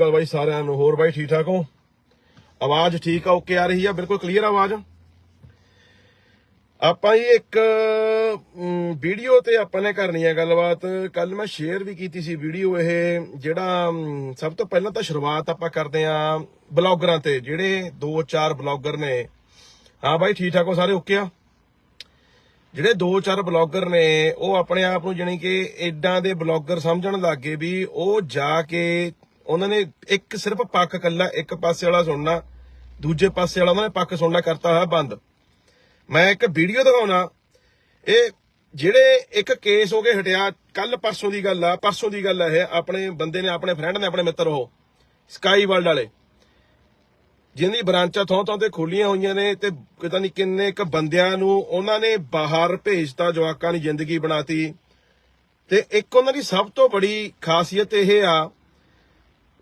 ਗੱਲ ਬਾਈ ਸਾਰਿਆਂ ਨੂੰ। ਹੋਰ ਬਾਈ ਠੀਕ ਠਾਕ ਹੋ? ਆਵਾਜ਼ ਠੀਕ ਆ, ਓਕੇ ਆ ਰਹੀ ਆ? ਬਿਲਕੁਲ ਕਲੀਅਰ ਆਵਾਜ਼? ਆਪਾਂ ਹੀ ਇੱਕ ਵੀਡੀਓ ਤੇ ਆਪਾਂ ਨੇ ਕਰਨੀ ਹੈ ਗੱਲਬਾਤ। ਕੱਲ ਮੈਂ ਸ਼ੇਅਰ ਵੀ ਕੀਤੀ ਸੀ ਵੀਡੀਓ ਇਹ, ਜਿਹੜਾ ਸਭ ਤੋਂ ਪਹਿਲਾਂ ਤਾਂ ਸ਼ੁਰੂਆਤ ਆਪਾਂ ਕਰਦੇ ਆਂ ਬਲੌਗਰਾਂ ਤੇ, ਜਿਹੜੇ 2-4 ਬਲੌਗਰ ਨੇ। ਹਾਂ ਬਾਈ ਠੀਕ ਠਾਕ ਹੋ ਸਾਰੇ? ਓਕੇ ਆ? ਜਿਹੜੇ 2-4 ਬਲੌਗਰ ਨੇ, ਉਹ ਆਪਣੇ ਆਪ ਨੂੰ ਜਾਣੀ ਕਿ ਏਡਾਂ ਦੇ ਬਲੌਗਰ ਸਮਝਣ ਲੱਗੇ ਵੀ ਉਹ ਜਾ ਕੇ ਉਹਨਾਂ ਨੇ ਇੱਕ ਸਿਰਫ ਪੱਖ ਕੱਲਾ, ਇੱਕ ਪਾਸੇ ਵਾਲਾ ਸੁਣਨਾ, ਦੂਜੇ ਪਾਸੇ ਵਾਲਾ ਉਹਨਾਂ ਨੇ ਪੱਖ ਸੁਣਨਾ ਕਰਤਾ ਹੋਇਆ ਬੰਦ। ਮੈਂ ਇੱਕ ਵੀਡੀਓ ਦਿਖਾਉਣਾ। ਇਹ ਜਿਹੜੇ ਇੱਕ ਕੇਸ ਹੋ ਕੇ ਹਟਿਆ ਕੱਲ ਪਰਸੋਂ ਦੀ ਗੱਲ ਆ, ਪਰਸੋਂ ਦੀ ਗੱਲ ਆ ਇਹ, ਆਪਣੇ ਬੰਦੇ ਨੇ, ਆਪਣੇ ਫਰੈਂਡ ਨੇ, ਆਪਣੇ ਮਿੱਤਰ ਉਹ ਸਕਾਈ ਵਰਲਡ ਵਾਲੇ। ਜਿਹਦੀ ਬ੍ਰਾਂਚਾਂ ਥਾਂ ਥਾਂ ਤੇ ਖੋਲੀਆਂ ਹੋਈਆਂ ਨੇ ਤੇ ਪਤਾ ਨਹੀਂ ਕਿੰਨੇ ਇੱਕ ਬੰਦਿਆਂ ਨੂੰ ਉਹਨਾਂ ਨੇ ਬਾਹਰ ਭੇਜਤਾ, ਜਵਾਕਾਂ ਦੀ ਜ਼ਿੰਦਗੀ ਬਣਾਤੀ। ਤੇ ਇੱਕ ਉਹਨਾਂ ਦੀ ਸਭ ਤੋਂ ਬੜੀ ਖਾਸੀਅਤ ਇਹ ਆ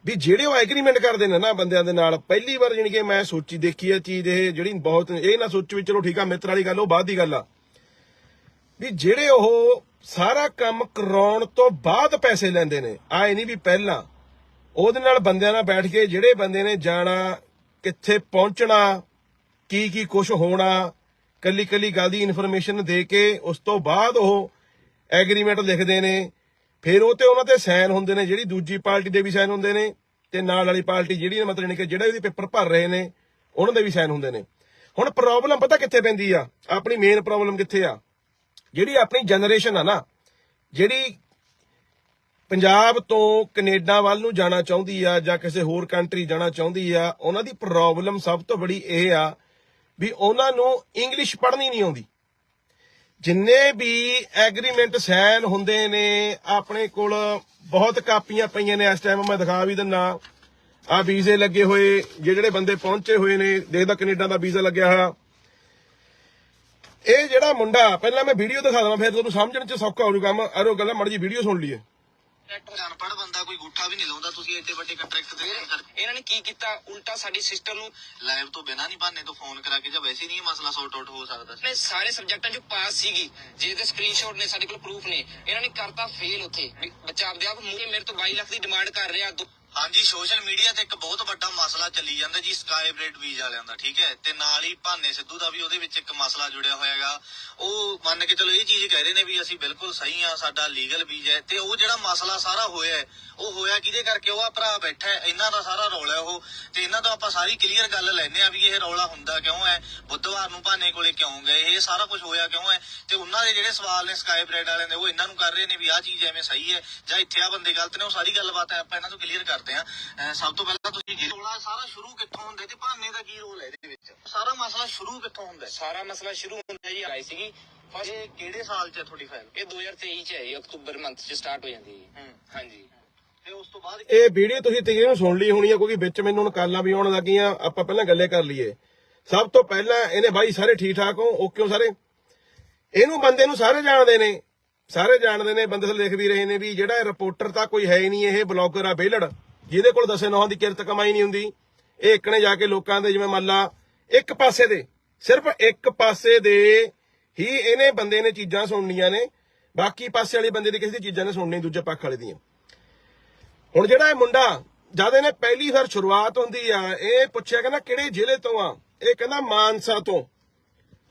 ਵੀ ਜਿਹੜੇ ਉਹ ਐਗਰੀਮੈਂਟ ਕਰਦੇ ਨੇ ਨਾ ਬੰਦਿਆਂ ਦੇ ਨਾਲ, ਪਹਿਲੀ ਵਾਰ ਜਾਣੀ ਕਿ ਮੈਂ ਸੋਚੀ ਦੇਖੀ ਹੈ ਚੀਜ਼ ਇਹ ਜਿਹੜੀ ਬਹੁਤ, ਇਹ ਨਾ ਸੋਚੋ ਵੀ ਚਲੋ ਠੀਕ ਆ, ਮਿੱਤਰ ਵਾਲੀ ਗੱਲ ਉਹ ਬਾਅਦ ਦੀ ਗੱਲ ਆ। ਵੀ ਜਿਹੜੇ ਉਹ ਸਾਰਾ ਕੰਮ ਕਰਾਉਣ ਤੋਂ ਬਾਅਦ ਪੈਸੇ ਲੈਂਦੇ ਨੇ ਆਏ ਨਹੀਂ ਵੀ ਪਹਿਲਾਂ। ਉਹਦੇ ਨਾਲ ਬੰਦਿਆਂ ਨਾਲ ਬੈਠ ਕੇ ਜਿਹੜੇ ਬੰਦੇ ਨੇ ਜਾਣਾ, ਕਿੱਥੇ ਪਹੁੰਚਣਾ, ਕੀ ਕੀ ਕੁਝ ਹੋਣਾ ਕੱਲੀ ਕੱਲੀ ਗੱਲ ਦੀ ਇਨਫੋਰਮੇਸ਼ਨ ਦੇ ਕੇ ਉਸ ਤੋਂ ਬਾਅਦ ਉਹ ਐਗਰੀਮੈਂਟ ਲਿਖਦੇ ਨੇ। ਫਿਰ ਉਹ ਤੇ ਉਹਨਾਂ ਤੇ ਸਾਈਨ ਹੁੰਦੇ ਨੇ, ਜਿਹੜੀ ਦੂਜੀ ਪਾਰਟੀ ਦੇ ਵੀ ਸਾਈਨ ਹੁੰਦੇ ਨੇ ਤੇ ਨਾਲ ਵਾਲੀ ਪਾਰਟੀ ਜਿਹੜੀ ਮਤਲਬ ਕਿ ਜਿਹੜੇ ਉਹਦੇ ਪੇਪਰ ਭਰ ਰਹੇ ਨੇ, ਉਹਨਾਂ ਦੇ ਵੀ ਸਾਈਨ ਹੁੰਦੇ ਨੇ। ਹੁਣ ਪ੍ਰੋਬਲਮ ਪਤਾ ਕਿੱਥੇ ਪੈਂਦੀ ਆ? ਆਪਣੀ ਮੇਨ ਪ੍ਰੋਬਲਮ ਕਿੱਥੇ ਆ? ਜਿਹੜੀ ਆਪਣੀ ਜਨਰੇਸ਼ਨ ਆ ਨਾ, ਜਿਹੜੀ ਪੰਜਾਬ ਤੋਂ ਕੈਨੇਡਾ ਵੱਲ ਨੂੰ ਜਾਣਾ ਚਾਹੁੰਦੀ ਆ ਜਾਂ ਕਿਸੇ ਹੋਰ ਕੰਟਰੀ ਜਾਣਾ ਚਾਹੁੰਦੀ ਆ, ਉਹਨਾਂ ਦੀ ਪ੍ਰੋਬਲਮ ਸਭ ਤੋਂ ਬੜੀ ਇਹ ਆ ਵੀ ਉਹਨਾਂ ਨੂੰ ਇੰਗਲਿਸ਼ ਪੜ੍ਹਨੀ ਨਹੀਂ ਆਉਂਦੀ। ਜਿੰਨੇ ਵੀ ਐਗਰੀਮੈਂਟ ਸਾਈਨ ਹੁੰਦੇ ਨੇ, ਆਪਣੇ ਕੋਲ ਬਹੁਤ ਕਾਪੀਆਂ ਪਈਆਂ ਨੇ, ਇਸ ਟਾਈਮ ਮੈਂ ਦਿਖਾ ਵੀ ਦਿੰਨਾ। ਆ ਵੀਜ਼ੇ ਲੱਗੇ ਹੋਏ ਜੇ ਜਿਹੜੇ ਬੰਦੇ ਪਹੁੰਚੇ ਹੋਏ ਨੇ, ਦੇਖਦਾ ਕੈਨੇਡਾ ਦਾ ਵੀਜ਼ਾ ਲੱਗਿਆ ਹੋਇਆ। ਇਹ ਜਿਹੜਾ ਮੁੰਡਾ, ਪਹਿਲਾਂ ਮੈਂ ਵੀਡੀਓ ਦਿਖਾ ਦਵਾਂ ਫਿਰ ਤੁਹਾਨੂੰ ਸਮਝਣ ਚ ਸੌਖਾ ਹੋ ਜਾਊਗਾ ਮੈਂ ਅਰੋ ਗੱਲਾਂ ਮੜ ਜੀ ਵੀਡੀਓ ਸੁਣ ਲਈਏ। ਕੰਟਰੈਕਟ ਅਨਪੜ੍ਹ ਬੰਦਾ ਕੋਈ ਗੁੱਠਾ ਵੀ ਨਹੀਂ ਲਾਉਂਦਾ ਤੁਸੀਂ ਐਡੇ ਵੱਡੇ ਕੰਟਰੈਕਟ ਤੇ ਇਹਨਾਂ ਨੇ ਕੀ ਕੀਤਾ? ਉਲਟਾ ਸਾਡੀ ਸਿਸਟਰ ਨੂੰ ਲਾਈਵ ਤੋਂ ਬਿਨਾਂ ਨਹੀਂ ਬਹਾਨੇ ਤੋਂ ਫੋਨ ਕਰਾ ਕੇ ਜਾਂ ਵੈਸੇ ਨਹੀਂ ਇਹ ਮਸਲਾ ਸੌਟ ਆਊਟ ਹੋ ਸਕਦਾ ਸੀ। ਸਾਰੇ ਸਬਜੈਕਟਾਂ 'ਚ ਪਾਸ ਸੀਗੀ। ਜਿਹਦੇ ਸਕਰੀਨਸ਼ਾਟ ਨੇ ਸਾਡੇ ਕੋਲ ਪ੍ਰੂਫ ਨੇ। ਇਹਨਾਂ ਨੇ ਕਰਤਾ ਫੇਲ ਉੱਥੇ। ਵੀ ਬੱਚਾ ਆਪਦੇ ਆਪ ਮੂਹਰੇ ਮੇਰੇ ਤੋਂ 22 ਲੱਖ ਦੀ ਡਿਮਾਂਡ ਕਰ ਰਿਹਾ। ਦੋ- ਹਾਂਜੀ ਸੋਸ਼ਲ ਮੀਡੀਆ ਤੇ ਇੱਕ ਬਹੁਤ ਵੱਡਾ ਮਸਲਾ ਚੱਲੀ ਜਾਂਦਾ ਜੀ ਸਕਾਈ ਬ੍ਰੇਡ ਵੀਜ਼ਾ ਵਾਲਿਆਂ ਦਾ ਠੀਕ ਹੈ? ਤੇ ਨਾਲ ਹੀ ਭਾਨੇ ਸਿੱਧੂ ਦਾ ਵੀ ਉਹਦੇ ਵਿੱਚ ਇੱਕ ਮਸਲਾ ਜੁੜਿਆ ਹੋਇਆ ਹੋਇਆਗਾ ਉਹ ਮੰਨ ਕੇ ਚਲੋ ਇਹ ਚੀਜ਼ ਕਹਿ ਰਹੇ ਨੇ ਵੀ ਅਸੀਂ ਬਿਲਕੁਲ ਸਹੀ ਆ ਸਾਡਾ ਲੀਗਲ ਵੀਜ਼ਾ ਹੈ। ਤੇ ਉਹ ਜਿਹੜਾ ਮਸਲਾ ਸਾਰਾ ਹੋਇਆ ਹੈ, ਉਹ ਹੋਇਆ ਕਿਹਦੇ ਕਰਕੇ? ਉਹ ਆ ਭਰਾ ਬੈਠਾ ਹੈ ਇਹਨਾਂ ਦਾ ਸਾਰਾ ਰੌਲਾ ਹੈ ਉਹ। ਤੇ ਇਹਨਾਂ ਤੋਂ ਆਪਾਂ ਸਾਰੀ ਕਲੀਅਰ ਗੱਲ ਲੈਣੇ ਆ ਵੀ ਇਹ ਰੌਲਾ ਹੁੰਦਾ ਕਿਉਂ ਹੈ? ਬੁੱਧਵਾਰ ਨੂੰ ਭਾਨੇ ਕੋਲੇ ਕਿਉਂ ਗਏ? ਇਹ ਸਾਰਾ ਕੁਝ ਹੋਇਆ ਕਿਉਂ ਹੈ? ਤੇ ਉਹਨਾਂ ਦੇ ਜਿਹੜੇ ਸਵਾਲ ਨੇ ਸਕਾਈ ਬ੍ਰੇਡ ਵਾਲਿਆਂ ਦੇ ਉਹ ਇਹਨਾਂ ਨੂੰ ਕਰ ਰਹੇ ਨੇ ਵੀ ਆਹ ਚੀਜ਼ ਐਵੇਂ ਸਹੀ ਹੈ ਜਾਂ ਇੱਥੇ ਆ ਬੰਦੇ ਗਲਤ ਨੇ ਉਹ ਸਾਰੀ ਗੱਲਬਾਤ ਹੈ ਆਪਾਂ ਇਹਨਾਂ ਤੋਂ ਕਲੀਅਰ ਕਰਦੇ ਆ ਸਭ ਤੋਂ ਪਹਿਲਾਂ ਤੁਸੀਂ ਇਹ ਰੌਲਾ ਸਾਰਾ ਸ਼ੁਰੂ ਕਿੱਥੋਂ ਹੁੰਦਾ ਤੇ ਭਾਨੇ ਦਾ ਕੀ ਰੋਲ ਹੈ ਇਹਦੇ ਵਿੱਚ? ਸਾਰਾ ਮਸਲਾ ਸ਼ੁਰੂ ਕਿੱਥੋਂ ਹੁੰਦਾ ਹੈ? ਸਾਰਾ ਮਸਲਾ ਸ਼ੁਰੂ ਹੁੰਦਾ ਜੀ ਆਈ ਸੀਗੀ। ਫਸਟ ਇਹ ਕਿਹੜੇ ਸਾਲ 'ਚ ਹੈ ਤੁਹਾਡੀ ਫਾਈਲ? ਇਹ 2023 ਚ ਹੈ ਜੀ ਅਕਤੂਬਰ ਮੰਥ ਚ ਸਟਾਰਟ ਹੋ ਜਾਂਦੀ ਹੈ ਹੂੰ। ਹਾਂਜੀ। ਇਹ ਵੀਡੀਓ ਤੁਸੀਂ ਤਕਰੀਬਨ ਸੁਣ ਲਈ ਹੋਣੀ ਆ, ਕਿਉਂਕਿ ਵਿੱਚ ਮੈਨੂੰ ਹੁਣ ਕਾਲਾਂ ਵੀ ਆਉਣ ਲੱਗੀਆਂ, ਆਪਾਂ ਪਹਿਲਾਂ ਗੱਲੇ ਕਰ ਲਈਏ। ਸਭ ਤੋਂ ਪਹਿਲਾਂ ਇਹਨੇ ਬਾਈ ਸਾਰੇ ਠੀਕ ਠਾਕ ਹੋ? ਓਕੇ ਹੋ ਸਾਰੇ? ਇਹਨੂੰ ਬੰਦੇ ਨੂੰ ਸਾਰੇ ਜਾਣਦੇ ਨੇ। ਸਾਰੇ ਜਾਣਦੇ ਨੇ, ਬੰਦੇ ਲਿਖ ਵੀ ਰਹੇ ਨੇ ਵੀ ਜਿਹੜਾ ਰਿਪੋਰਟਰ ਤਾਂ ਕੋਈ ਹੈ ਹੀ ਨਹੀਂ, ਇਹ ਬਲੌਗਰ ਆ ਬੇਲੜ। ਜਿਹਦੇ ਕੋਲ ਦਸੇ ਨੌਂ ਦੀ ਕਿਰਤ ਕਮਾਈ ਨਹੀਂ ਹੁੰਦੀ। ਇਹ ਇੱਕ ਨੇ ਜਾ ਕੇ ਲੋਕਾਂ ਦੇ, ਜਿਵੇਂ ਮੰਨ ਲਾ, ਇੱਕ ਪਾਸੇ ਦੇ, ਸਿਰਫ ਇੱਕ ਪਾਸੇ ਦੇ ਹੀ ਇਹਨੇ ਬੰਦੇ ਨੇ ਚੀਜ਼ਾਂ ਸੁਣਨੀਆਂ ਨੇ। ਬਾਕੀ ਪਾਸੇ ਵਾਲੇ ਬੰਦੇ ਦੀ ਕਿਸੇ ਦੀ ਚੀਜ਼ਾਂ ਨੇ ਸੁਣਨੀ, ਦੂਜੇ ਪੱਖ ਵਾਲੇ ਦੀਆਂ। ਹੁਣ ਜਿਹੜਾ ਇਹ ਮੁੰਡਾ, ਜਦ ਇਹਨੇ ਪਹਿਲੀ ਵਾਰ ਸ਼ੁਰੂਆਤ ਹੁੰਦੀ ਆ, ਇਹ ਪੁੱਛਿਆ ਕਹਿੰਦਾ, ਕਿਹੜੇ ਜ਼ਿਲ੍ਹੇ ਤੋਂ ਆ? ਇਹ ਕਹਿੰਦਾ, ਮਾਨਸਾ ਤੋਂ।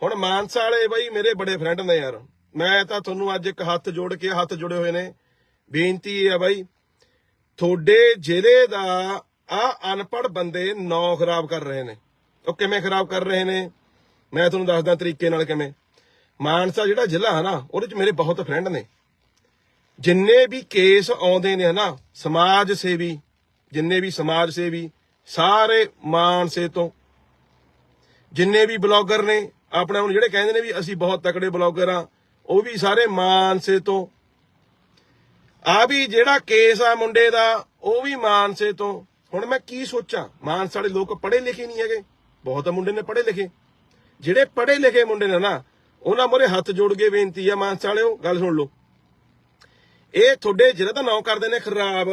ਹੁਣ ਮਾਨਸਾ ਵਾਲੇ ਬਾਈ ਮੇਰੇ ਬੜੇ ਫਰੈਂਡ ਨੇ ਯਾਰ। ਮੈਂ ਤਾਂ ਤੁਹਾਨੂੰ ਅੱਜ ਇੱਕ ਹੱਥ ਜੋੜ ਕੇ ਹੱਥ ਜੁੜੇ ਹੋਏ ਨੇ। ਬੇਨਤੀ ਇਹ ਆ ਬਾਈ, ਤੁਹਾਡੇ ਜ਼ਿਲ੍ਹੇ ਦਾ ਆ ਅਨਪੜ੍ਹ ਬੰਦੇ ਨੌ ਖਰਾਬ ਕਰ ਰਹੇ ਨੇ। ਉਹ ਕਿਵੇਂ ਖਰਾਬ ਕਰ ਰਹੇ ਨੇ? ਮੈਂ ਤੁਹਾਨੂੰ ਦੱਸਦਾ ਤਰੀਕੇ ਨਾਲ ਕਿਵੇਂ। ਮਾਨਸਾ ਜਿਹੜਾ ਜ਼ਿਲ੍ਹਾ ਹੈ ਨਾ, ਉਹਦੇ ਚ ਮੇਰੇ ਬਹੁਤ ਫਰੈਂਡ ਨੇ। ਜਿੰਨੇ ਵੀ ਕੇਸ ਆਉਂਦੇ ਨੇ ਹਨਾ, ਸਮਾਜ ਸੇਵੀ, ਜਿੰਨੇ ਵੀ ਸਮਾਜ ਸੇਵੀ, ਸਾਰੇ ਮਾਨਸੇ ਤੋਂ। ਜਿੰਨੇ ਵੀ ਬਲੌਗਰ ਨੇ, ਆਪਣੇ ਹੁਣ ਜਿਹੜੇ ਕਹਿੰਦੇ ਨੇ ਵੀ ਅਸੀਂ ਬਹੁਤ ਤਕੜੇ ਬਲੌਗਰ ਆ ਉਹ ਵੀ ਸਾਰੇ ਮਾਨਸੇ ਤੋਂ। ਆ ਵੀ ਜਿਹੜਾ ਕੇਸ ਆ ਮੁੰਡੇ ਦਾ, ਉਹ ਵੀ ਮਾਨਸੇ ਤੋਂ। ਹੁਣ ਮੈਂ ਕੀ ਸੋਚਾਂ, ਮਾਨਸਾ ਵਾਲੇ ਲੋਕ ਪੜ੍ਹੇ ਲਿਖੇ ਨਹੀਂ ਹੈਗੇ, ਬਹੁਤ ਮੁੰਡੇ ਨੇ ਪੜ੍ਹੇ ਲਿਖੇ। ਜਿਹੜੇ ਪੜ੍ਹੇ ਲਿਖੇ ਮੁੰਡੇ ਨੇ ਨਾ, ਉਹਨਾਂ ਮੋਰੇ ਹੱਥ ਜੋੜ ਕੇ ਬੇਨਤੀ ਆ ਮਾਨਸਾ ਵਾਲਿਓ, ਗੱਲ ਸੁਣ ਲਓ। ਇਹ ਤੁਹਾਡੇ ਜ਼ਿਲ੍ਹੇ ਦਾ ਨਾਂ ਕਰਦੇ ਨੇ ਖਰਾਬ।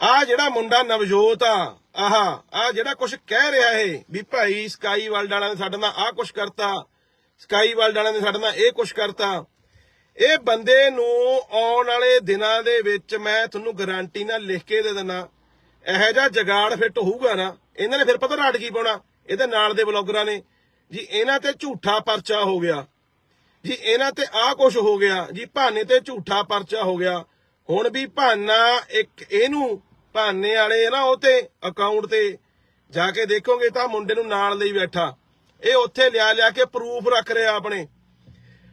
ਆ ਜਿਹੜਾ ਮੁੰਡਾ ਨਵਜੋਤ ਆ, ਆਹਾ, ਆ ਜਿਹੜਾ ਕੁਝ ਕਹਿ ਰਿਹਾ ਏ ਵੀ ਭਾਈ ਸਕਾਈ ਵਰਲਡ ਵਾਲਿਆਂ ਨੇ ਸਾਡੇ ਨਾਲ ਆ ਕੁਝ ਕਰਤਾ, ਸਕਾਈ ਵਰਲਡ ਵਾਲਿਆਂ ਨੇ ਸਾਡੇ ਨਾਲ ਇਹ ਕੁਝ ਕਰਤਾ। ਇਹ ਬੰਦੇ ਨੂੰ ਆਉਣ ਵਾਲੇ ਦਿਨਾਂ ਦੇ ਵਿੱਚ ਮੈਂ ਤੁਹਾਨੂੰ ਗਾਰੰਟੀ ਨਾਲ ਲਿਖ ਕੇ ਦੇ ਦਿੰਦਾ ਇਹੋ ਜਿਹਾ ਜਗਾੜ ਫਿੱਟ ਹੋਊਗਾ ਨਾ। ਇਹਨਾਂ ਨੇ ਫਿਰ ਪਤਾ ਰਾਟ ਕੀ ਪਾਉਣਾ? ਇਹਦੇ ਨਾਲ ਦੇ ਬਲੌਗਰਾਂ ਨੇ। ਜੀ, ਇਹਨਾਂ ਤੇ ਝੂਠਾ ਪਰਚਾ ਹੋ ਗਿਆ। ਜੀ ਇਹਨਾਂ ਤੇ ਆਹ ਕੁਝ ਹੋ ਗਿਆ ਜੀ ਭਾਨੇ ਤੇ ਝੂਠਾ ਪਰਚਾ ਹੋ ਗਿਆ। ਹੁਣ ਵੀ ਭਾਨਾ ਇੱਕ ਇਹਨੂੰ ਭਾਨੇ ਵਾਲੇ ਨਾ ਉਹ ਤੇ ਅਕਾਊਂਟ ਤੇ ਜਾ ਕੇ ਦੇਖੋਗੇ ਤਾਂ ਮੁੰਡੇ ਨੂੰ ਨਾਲ ਲਈ ਬੈਠਾ। ਇਹ ਉੱਥੇ ਲਿਆ ਲਿਆ ਕੇ ਪ੍ਰੂਫ ਰੱਖ ਰਿਹਾ ਆਪਣੇ।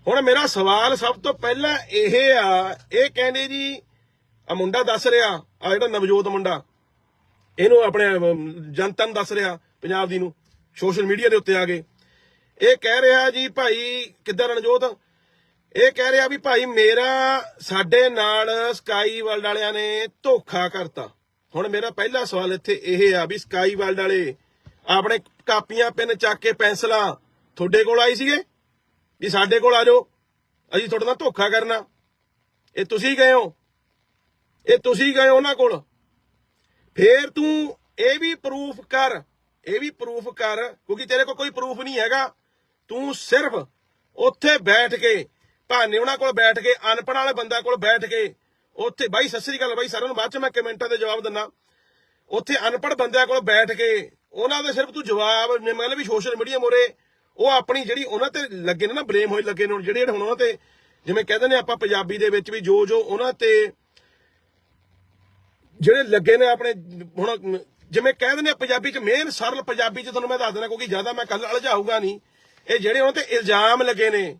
ਹੁਣ ਮੇਰਾ ਸਵਾਲ ਸਭ ਤੋਂ ਪਹਿਲਾਂ ਇਹ ਆ ਇਹ ਕਹਿੰਦੇ ਜੀ ਆ ਮੁੰਡਾ ਦੱਸ ਰਿਹਾ ਆ ਜਿਹੜਾ ਨਵਜੋਤ ਮੁੰਡਾ ਇਹਨੂੰ ਆਪਣੇ ਅਮ, ਜਨਤਾ ਨੂੰ ਦੱਸ ਰਿਹਾ ਪੰਜਾਬ ਦੀ ਨੂੰ ਸੋਸ਼ਲ ਮੀਡੀਆ ਦੇ ਉੱਤੇ ਆ ਕੇ। ਇਹ ਕਹਿ ਰਿਹਾ ਜੀ ਭਾਈ, ਕਿੱਦਾਂ ਰਣਜੋਤ? ਇਹ ਕਹਿ ਰਿਹਾ ਵੀ ਭਾਈ ਮੇਰਾ, ਸਾਡੇ ਨਾਲ ਸਕਾਈ ਵਰਲਡ ਵਾਲਿਆਂ ਨੇ ਧੋਖਾ ਕਰਤਾ। ਹੁਣ ਮੇਰਾ ਪਹਿਲਾ ਸਵਾਲ ਇੱਥੇ ਇਹ ਆ ਵੀ ਸਕਾਈ ਵਰਲਡ ਵਾਲੇ ਆਪਣੇ ਕਾਪੀਆਂ, ਪੈਨ ਚੱਕ ਕੇ ਪੈਨਸਲਾਂ ਤੁਹਾਡੇ ਕੋਲ ਆਈ ਸੀਗੇ? ਵੀ ਸਾਡੇ ਕੋਲ ਆ ਜਾਓ। ਅਸੀਂ ਤੁਹਾਡੇ ਨਾਲ ਧੋਖਾ ਕਰਨਾ। ਇਹ ਤੁਸੀਂ ਗਏ ਹੋ। ਇਹ ਤੁਸੀਂ ਗਏ ਹੋ ਉਹਨਾਂ ਕੋਲ। ਫੇਰ ਤੂੰ ਇਹ ਵੀ ਪ੍ਰੂਫ ਕਰ, ਇਹ ਵੀ ਪ੍ਰੂਫ ਕਰ, ਕਿਉਂਕਿ ਤੇਰੇ ਕੋਲ ਕੋਈ ਪ੍ਰੂਫ ਨਹੀਂ ਹੈਗਾ। ਤੂੰ ਸਿਰਫ ਉੱਥੇ ਬੈਠ ਕੇ, ਭਾਨੇ ਉਹਨਾਂ ਕੋਲ ਬੈਠ ਕੇ, ਅਨਪੜ੍ਹ ਵਾਲੇ ਬੰਦਾ ਕੋਲ ਬੈਠ ਕੇ, ਉੱਥੇ ਬਾਈ, ਸਤਿ ਸ੍ਰੀ ਅਕਾਲ ਬਾਈ ਸਾਰਿਆਂ ਨੂੰ। ਬਾਅਦ ਚ ਮੈਂ ਕਮੈਂਟਾਂ ਦੇ ਜਵਾਬ ਦਿੰਦਾ। ਉੱਥੇ ਅਨਪੜ੍ਹ ਬੰਦਿਆਂ ਕੋਲ ਬੈਠ ਕੇ, ਉਹਨਾਂ ਦੇ ਸਿਰਫ ਤੂੰ ਜਵਾਬ ਮਤਲਬ ਵੀ ਸੋਸ਼ਲ ਮੀਡੀਆ ਮੋਰੇ, ਉਹ ਆਪਣੀ ਜਿਹੜੀ ਉਹਨਾਂ ਤੇ ਲੱਗੇ ਨੇ ਨਾ ਬਲੇਮ ਹੋਏ ਲੱਗੇ ਨੇ ਜਿਹੜੇ ਹੁਣ ਉਹਨਾਂ ਤੇ, ਜਿਵੇਂ ਕਹਿੰਦੇ ਨੇ ਆਪਾਂ ਪੰਜਾਬੀ ਦੇ ਵਿੱਚ ਵੀ ਜੋ ਜੋ ਉਹਨਾਂ ਤੇ ਜਿਹੜੇ ਲੱਗੇ ਨੇ ਆਪਣੇ, ਹੁਣ ਜਿਵੇਂ ਕਹਿ ਦਿੰਦੇ ਆ ਪੰਜਾਬੀ ਚ ਮੇਨ ਸਰਲ ਪੰਜਾਬੀ ਚ ਤੁਹਾਨੂੰ ਮੈਂ ਦੱਸ ਦੇਣਾ ਕਿਉਂਕਿ ਜ਼ਿਆਦਾ ਮੈਂ ਕੱਲ ਅਲਝਾਊਗਾ ਨਹੀਂ। ਇਹ ਜਿਹੜੇ ਉਹਨਾਂ ਤੇ ਇਲਜ਼ਾਮ ਲੱਗੇ ਨੇ,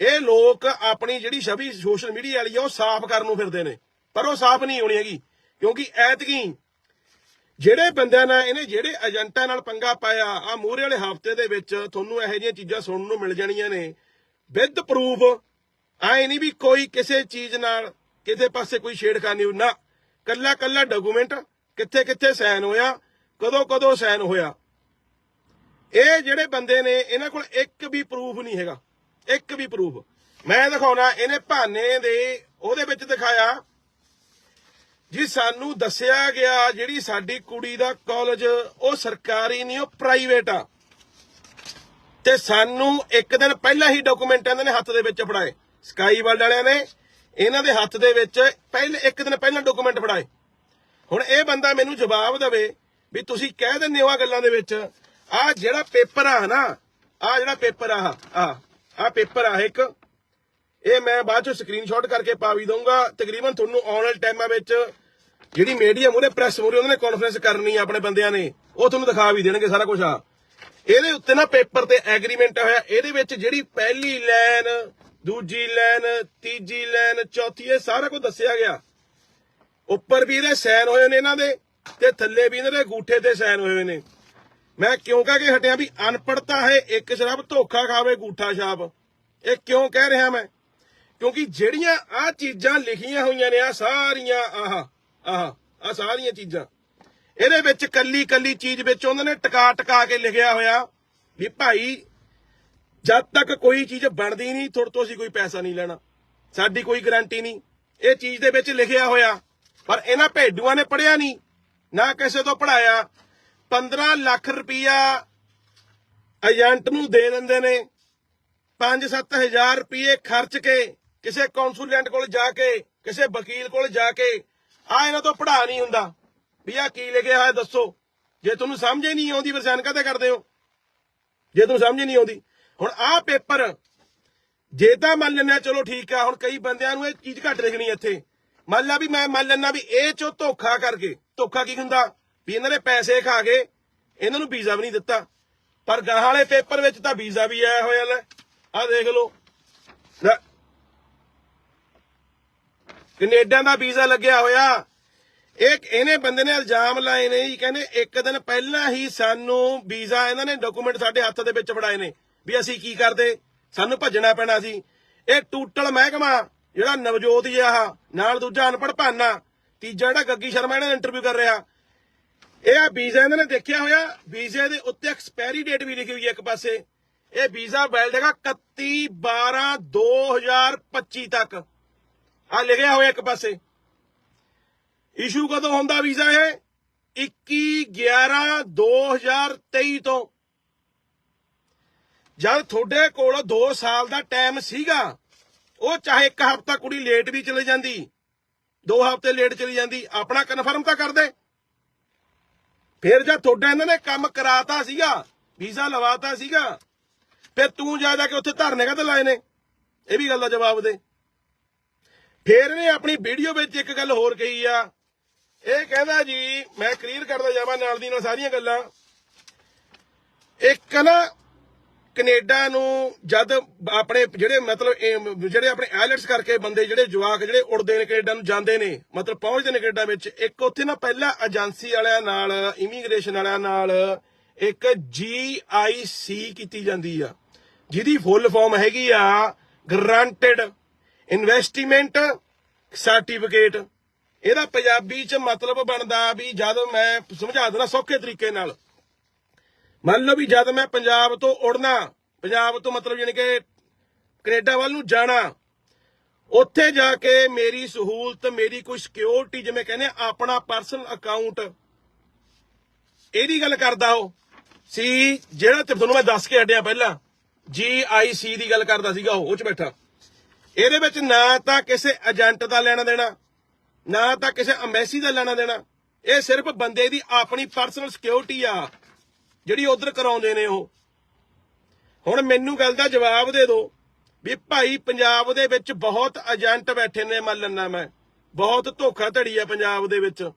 ਇਹ ਲੋਕ ਆਪਣੀ ਜਿਹੜੀ ਛਵੀ ਸੋਸ਼ਲ ਮੀਡੀਆ ਵਾਲੀ ਆ, ਉਹ ਸਾਫ਼ ਕਰਨ ਨੂੰ ਫਿਰਦੇ ਨੇ। ਪਰ ਉਹ ਸਾਫ਼ ਨਹੀਂ ਹੋਣੀ ਹੈਗੀ, ਕਿਉਂਕਿ ਐਤਕੀ ਜਿਹੜੇ ਬੰਦਿਆਂ ਨਾਲ ਇਹਨੇ ਜਿਹੜੇ ਏਜੰਟਾਂ ਨਾਲ ਪੰਗਾ ਪਾਇਆ ਆ ਮੂਹਰੇ ਵਾਲੇ ਹਫ਼ਤੇ ਦੇ ਵਿੱਚ ਤੁਹਾਨੂੰ ਇਹੋ ਜਿਹੀਆਂ ਚੀਜ਼ਾਂ ਸੁਣਨ ਨੂੰ ਮਿਲ ਜਾਣੀਆਂ ਨੇ ਵਿਦ ਪ੍ਰੂਫ ਐ ਨਹੀਂ ਵੀ ਕੋਈ ਕਿਸੇ ਚੀਜ਼ ਨਾਲ, ਕਿਸੇ ਪਾਸੇ ਕੋਈ ਛੇੜਖਾਨੀ ਹੋਈ। ਨਾ ਕੱਲਾ ਕੱਲਾ ਡਾਕੂਮੈਂਟ ਕਿੱਥੇ ਕਿੱਥੇ ਸਾਈਨ ਹੋਇਆ ਕਦੋਂ ਕਦੋਂ ਸਾਈਨ ਹੋਇਆ। ਇਹ ਜਿਹੜੇ ਬੰਦੇ ਨੇ, ਇਹਨਾਂ ਕੋਲ ਇੱਕ ਵੀ ਪ੍ਰੂਫ ਨਹੀਂ ਹੈਗਾ। ਇੱਕ ਵੀ ਪ੍ਰੂਫ ਮੈਂ ਦਿਖਾਉਣਾ, ਇਹਨੇ ਭਾਨੇ ਦੇ ਉਹਦੇ ਵਿੱਚ ਦਿਖਾਇਆ ਜੀ, ਸਾਨੂੰ ਦੱਸਿਆ ਗਿਆ ਜਿਹੜੀ ਸਾਡੀ ਕੁੜੀ ਦਾ ਕਾਲਜ ਉਹ ਸਰਕਾਰੀ ਨਹੀਂ, ਉਹ ਪ੍ਰਾਈਵੇਟ ਆ। ਤੇ ਸਾਨੂੰ ਇੱਕ ਦਿਨ ਪਹਿਲਾਂ ਹੀ ਡਾਕੂਮੈਂਟ ਇਹਨਾਂ ਨੇ ਹੱਥ ਦੇ ਵਿੱਚ ਫੜਾਏ। ਸਕਾਈ ਵਰਲਡ ਵਾਲਿਆਂ ਨੇ ਇਹਨਾਂ ਦੇ ਹੱਥ ਦੇ ਵਿੱਚ ਪਹਿਲੇ, ਇੱਕ ਦਿਨ ਪਹਿਲਾਂ ਡਾਕੂਮੈਂਟ ਫੜਾਏ। ਹੁਣ ਇਹ ਬੰਦਾ ਮੈਨੂੰ ਜਵਾਬ ਦੇਵੇ ਵੀ ਤੁਸੀਂ ਕਹਿ ਦਿੰਦੇ ਹੋ ਆ ਗੱਲਾਂ ਦੇ ਵਿੱਚ ਆ ਜਿਹੜਾ ਪੇਪਰ ਆ ਨਾ, ਆ ਜਿਹੜਾ ਪੇਪਰ ਆ ਆ ਆ ਪੇਪਰ ਆ ਇੱਕ। ਇਹ ਮੈਂ ਬਾਅਦ ਚ ਸਕਰੀਨਸ਼ਾਟ ਕਰਕੇ ਪਾ ਵੀ ਦਊਂਗਾ। ਤਕਰੀਬਨ ਤੁਹਾਨੂੰ ਆਉਣ ਵਾਲੇ ਟਾਈਮਾਂ ਵਿੱਚ ਜਿਹੜੀ ਮੀਡੀਆ ਮੂਰੇ ਪ੍ਰੈਸ ਮੂਰੇ ਉਹਨਾਂ ਨੇ ਕਾਨਫਰੰਸ ਕਰਨੀ ਆ ਆਪਣੇ ਬੰਦਿਆਂ ਨੇ। ਉਹ ਤੁਹਾਨੂੰ ਦਿਖਾ ਵੀ ਦੇਣਗੇ ਸਾਰਾ ਕੁਝ ਆ। ਇਹਦੇ ਉੱਤੇ ਨਾ ਪੇਪਰ ਤੇ ਐਗਰੀਮੈਂਟ ਹੋਇਆ। ਇਹਦੇ ਵਿੱਚ ਜਿਹੜੀ ਪਹਿਲੀ ਲਾਈਨ ਦੂਜੀ ਲਾਈਨ ਤੀਜੀ ਲਾਈਨ ਚੌਥੀ, ਇਹ ਸਾਰਾ ਕੁਝ ਦੱਸਿਆ ਗਿਆ। ਉੱਪਰ ਵੀ ਇਹਦੇ ਸਾਈਨ ਹੋਏ ਨੇ ਇਹਨਾਂ ਦੇ, ਤੇ ਥੱਲੇ ਵੀ ਇਹਨਾਂ ਦੇ, ਅੰਗੂਠੇ ਤੇ ਸਾਈਨ ਹੋਏ ਹੋਏ ਨੇ। ਮੈਂ ਕਿਉਂ ਕਹਿ ਕੇ ਹਟਿਆ ਵੀ ਅਨਪੜਤਾ ਹੈ, ਇੱਕ ਸ਼ਰਾਬ ਧੋਖਾ ਖਾਵੇ, ਗੂਠਾ ਛਾਪ। ਇਹ ਕਿਉਂ ਕਹਿ ਰਿਹਾ ਮੈਂ? ਕਿਉਂਕਿ ਜਿਹੜੀਆਂ ਆ ਚੀਜ਼ਾਂ ਲਿਖੀਆਂ ਹੋਈਆਂ ਨੇ ਆ ਸਾਰੀਆਂ, ਆਹ ਆਹ ਆ ਸਾਰੀਆਂ ਚੀਜ਼ਾਂ, ਇਹਦੇ ਵਿੱਚ ਕੱਲੀ ਕੱਲੀ ਚੀਜ਼ ਵਿੱਚ ਉਹਨਾਂ ਨੇ ਟਕਾ ਟਕਾ ਕੇ ਲਿਖਿਆ ਹੋਇਆ ਵੀ ਭਾਈ, ਜਦ ਤੱਕ ਕੋਈ ਚੀਜ਼ ਬਣਦੀ ਨਹੀਂ, ਤੁਹਾਡੇ ਤੋਂ ਅਸੀਂ ਕੋਈ ਪੈਸਾ ਨਹੀਂ ਲੈਣਾ। ਸਾਡੀ ਕੋਈ ਗਾਰੰਟੀ ਨਹੀਂ। ਇਹ ਚੀਜ਼ ਦੇ ਵਿੱਚ ਲਿਖਿਆ ਹੋਇਆ, ਪਰ ਇਹਨਾਂ ਭੇਡੂਆਂ ਨੇ ਪੜਿਆ ਨਹੀਂ, ਨਾ ਕਿਸੇ ਤੋਂ ਪੜਾਇਆ 15 ਲੱਖ ਰੁਪਈਆ ਏਜੰਟ ਨੂੰ ਦੇ ਦਿੰਦੇ ਨੇ। 5-7 ਹਜ਼ਾਰ ਰੁਪਏ ਖਰਚ ਕੇ ਕਿਸੇ ਕੌਂਸੂਲੈਂਟ ਕੋਲ ਜਾ ਕੇ, ਕਿਸੇ ਵਕੀਲ ਕੋਲ ਜਾ ਕੇ, ਆ ਇਹਨਾਂ ਤੋਂ ਪੜਾ ਨਹੀਂ ਹੁੰਦਾ। ਵੀ ਆ ਕੀ ਲਿਖਿਆ ਹੋਇਆ ਦੱਸੋ। ਜੇ ਤੁਹਾਨੂੰ ਸਮਝ ਹੀ ਨਹੀਂ ਆਉਂਦੀ ਫਿਰ ਸਾਈਨ ਕਾਹਤੇ ਕਰਦੇ ਹੋ? ਜੇ ਤੁਹਾਨੂੰ ਸਮਝ ਹੀ ਨਹੀਂ ਆਉਂਦੀ। ਹੁਣ ਆਹ ਪੇਪਰ, ਜੇ ਤਾਂ ਮੰਨ ਲੈਣਾ ਚਲੋ ਠੀਕ ਆ, ਹੁਣ ਕਈ ਬੰਦਿਆਂ ਨੂੰ ਇਹ ਚੀਜ਼ ਘੱਟ ਲਿਖਣੀ ਇੱਥੇ। ਮੰਨ ਲਾ ਵੀ ਮੈਂ, ਮੰਨ ਲੈਣਾ ਵੀ ਇਹ ਚੋਂ ਧੋਖਾ ਕਰਕੇ, ਧੋਖਾ ਕੀ ਹੁੰਦਾ? ਵੀ ਇਹਨਾਂ ਨੇ ਪੈਸੇ ਖਾ ਕੇ ਇਹਨਾਂ ਨੂੰ ਵੀਜ਼ਾ ਵੀ ਨਹੀਂ ਦਿੱਤਾ। ਪਰ ਗਾਹਾਂ ਵਾਲੇ ਪੇਪਰ ਵਿੱਚ ਤਾਂ ਵੀਜ਼ਾ ਵੀ ਆਇਆ ਹੋਇਆ ਲੈ। ਆਹ ਦੇਖ ਲਓ। ਕੈਨੇਡਾ ਦਾ ਵੀਜ਼ਾ ਲੱਗਿਆ ਹੋਇਆ। ਇੱਕ ਇਹਨੇ ਬੰਦੇ ਨੇ ਇਲਜ਼ਾਮ ਲਾਏ ਨੇ ਜੀ, ਕਹਿੰਦੇ ਇੱਕ ਦਿਨ ਪਹਿਲਾਂ ਹੀ ਸਾਨੂੰ ਵੀਜ਼ਾ ਇਹਨਾਂ ਨੇ ਡਾਕੂਮੈਂਟ ਸਾਡੇ ਹੱਥ ਦੇ ਵਿੱਚ ਫੜਾਏ ਨੇ ਵੀ ਅਸੀਂ ਕੀ ਕਰਦੇ, ਸਾਨੂੰ ਭੱਜਣਾ ਪੈਣਾ ਸੀ। ਇਹ ਟੂਟਲ ਮਹਿਕਮਾ, ਜਿਹੜਾ ਨਵਜੋਤ ਜੀ ਆਹ, ਨਾਲ ਦੂਜਾ ਅਨਪੜ ਭਾਨਾ, ਤੀਜਾ ਜਿਹੜਾ ਗੱਗੀ ਸ਼ਰਮਾ, ਇਹਨਾਂ ਦਾ ਇੰਟਰਵਿਊ ਕਰ ਰਿਹਾ। ਇਹ ਆ ਵੀਜ਼ਾ ਇਹਨਾਂ ਨੇ ਦੇਖਿਆ ਹੋਇਆ। ਵੀਜ਼ੇ ਦੇ ਉੱਤੇ ਐਕਸਪਾਇਰੀ ਡੇਟ ਵੀ ਲਿਖੀ ਹੋਈ ਹੈ ਇੱਕ ਪਾਸੇ। ਇਹ ਵੀਜ਼ਾ ਵੈਲਿਡ ਹੈਗਾ 31 12 2025 ਤੱਕ। ਆ ਲਿਖਿਆ ਹੋਇਆ ਇੱਕ ਪਾਸੇ। ਇਸ਼ੂ ਕਦੋਂ ਹੁੰਦਾ ਵੀਜ਼ਾ ਇਹ? 21 11 2023 ਤੋਂ। ਜਦ ਤੁਹਾਡੇ ਕੋਲ 2 ਸਾਲ ਦਾ ਟਾਈਮ ਸੀਗਾ, ਉਹ ਚਾਹੇ ਇੱਕ ਹਫ਼ਤਾ ਕੁੜੀ ਲੇਟ ਵੀ ਚਲੇ ਜਾਂਦੀ, ਦੋ ਹਫ਼ਤੇ ਲੇਟ ਚਲੀ ਜਾਂਦੀ, ਆਪਣਾ ਕਨਫਰਮ ਤਾਂ ਕਰਦੇ ਫਿਰ ਜਦ ਤੁਹਾਡਾ ਇਹਨਾਂ ਨੇ ਕੰਮ ਕਰਾਤਾ ਸੀਗਾ, ਵੀਜ਼ਾ ਲਵਾਤਾ ਸੀਗਾ, ਫਿਰ ਤੂੰ ਜਾ ਜਾ ਕੇ ਉੱਥੇ ਧਰਨੇ ਕਾ ਲਾਏ ਨੇ? ਇਹ ਵੀ ਗੱਲ ਦਾ ਜਵਾਬ ਦੇ। ਫਿਰ ਇਹਨੇ ਆਪਣੀ ਵੀਡੀਓ ਵਿੱਚ ਇੱਕ ਗੱਲ ਹੋਰ ਕਹੀ ਆ। ਇਹ ਕਹਿੰਦਾ ਜੀ, ਮੈਂ ਕਲੀਅਰ ਕਰਦਾ ਜਾਵਾਂ ਨਾਲ ਦੀ ਨਾਲ ਸਾਰੀਆਂ ਗੱਲਾਂ। ਇੱਕ ਨਾ ਕੈਨੇਡਾ ਨੂੰ ਜਦ ਆਪਣੇ ਜਿਹੜੇ ਮਤਲਬ ਜਿਹੜੇ ਆਪਣੇ ਐਲਟਸ ਕਰਕੇ ਬੰਦੇ ਜਿਹੜੇ ਜਵਾਕ ਜਿਹੜੇ ਉੜਦੇ ਨੇ ਕੈਨੇਡਾ ਨੂੰ ਜਾਂਦੇ ਨੇ, ਮਤਲਬ ਪਹੁੰਚਦੇ ਨੇ ਕੈਨੇਡਾ ਵਿੱਚ, ਇੱਕ ਉੱਥੇ ਨਾ ਪਹਿਲਾਂ ਏਜੰਸੀ ਵਾਲਿਆਂ ਨਾਲ, ਇਮੀਗ੍ਰੇਸ਼ਨ ਵਾਲਿਆਂ ਨਾਲ ਇੱਕ ਜੀਆਈਸੀ ਕੀਤੀ ਜਾਂਦੀ ਆ, ਜਿਹਦੀ ਫੁੱਲ ਫਾਰਮ ਹੈਗੀ ਆ ਗਰੰਟਡ ਇਨਵੈਸਟਮੈਂਟ ਸਰਟੀਫਿਕੇਟ। ਇਹਦਾ ਪੰਜਾਬੀ ਚ ਮਤਲਬ ਬਣਦਾ ਵੀ ਜਦ ਮੈਂ ਸਮਝਾ ਦੇਣਾ ਸੌਖੇ ਤਰੀਕੇ ਨਾਲ ਮੰਨ ਲਓ ਵੀ ਜਦ ਮੈਂ ਪੰਜਾਬ ਤੋਂ ਉੜਨਾ, ਪੰਜਾਬ ਤੋਂ ਮਤਲਬ ਯਾਨੀ ਕਿ ਕੈਨੇਡਾ ਵੱਲ ਨੂੰ ਜਾਣਾ, ਉੱਥੇ ਜਾ ਕੇ ਮੇਰੀ ਸਹੂਲਤ, ਮੇਰੀ ਕੋਈ ਸਿਕਿਉਰਿਟੀ ਜਿਵੇਂ ਕਹਿੰਦੇ ਆਪਣਾ ਪਰਸਨਲ ਅਕਾਊਂਟ ਇਹਦੀ ਗੱਲ ਕਰਦਾ ਉਹ। ਸੀ, ਜਿਹੜਾ ਤੇ ਤੁਹਾਨੂੰ ਮੈਂ ਦੱਸ ਕੇ ਹਟਿਆ ਪਹਿਲਾਂ ਜੀਆਈਸੀ ਦੀ ਗੱਲ ਕਰਦਾ ਸੀਗਾ ਉਹ ਉਹ ਚ ਬੈਠਾ। ਇਹਦੇ ਵਿੱਚ ਨਾ ਤਾਂ ਕਿਸੇ ਏਜੰਟ ਦਾ ਲੈਣਾ ਦੇਣਾ, ਨਾ ਤਾਂ ਕਿਸੇ ਐਮਬੈਸੀ ਦਾ ਲੈਣਾ ਦੇਣਾ। ਇਹ ਸਿਰਫ ਬੰਦੇ ਦੀ ਆਪਣੀ ਪਰਸਨਲ ਸਿਕਿਉਰਿਟੀ ਆ। ਜਿਹੜੀ ਉਧਰ ਕਰਾਉਂਦੇ ਨੇ ਉਹ। ਹੁਣ ਮੈਨੂੰ ਗੱਲ ਦਾ ਜਵਾਬ ਦੇ ਦਿਓ ਵੀ ਭਾਈ ਪੰਜਾਬ ਦੇ ਵਿੱਚ ਬਹੁਤ ਏਜੰਟ ਬੈਠੇ ਨੇ, ਮੰਨ ਲੈਣਾ ਮੈਂ। ਬਹੁਤ ਧੋਖਾ ਧੜੀ ਆ ਪੰਜਾਬ ਦੇ ਵਿੱਚ।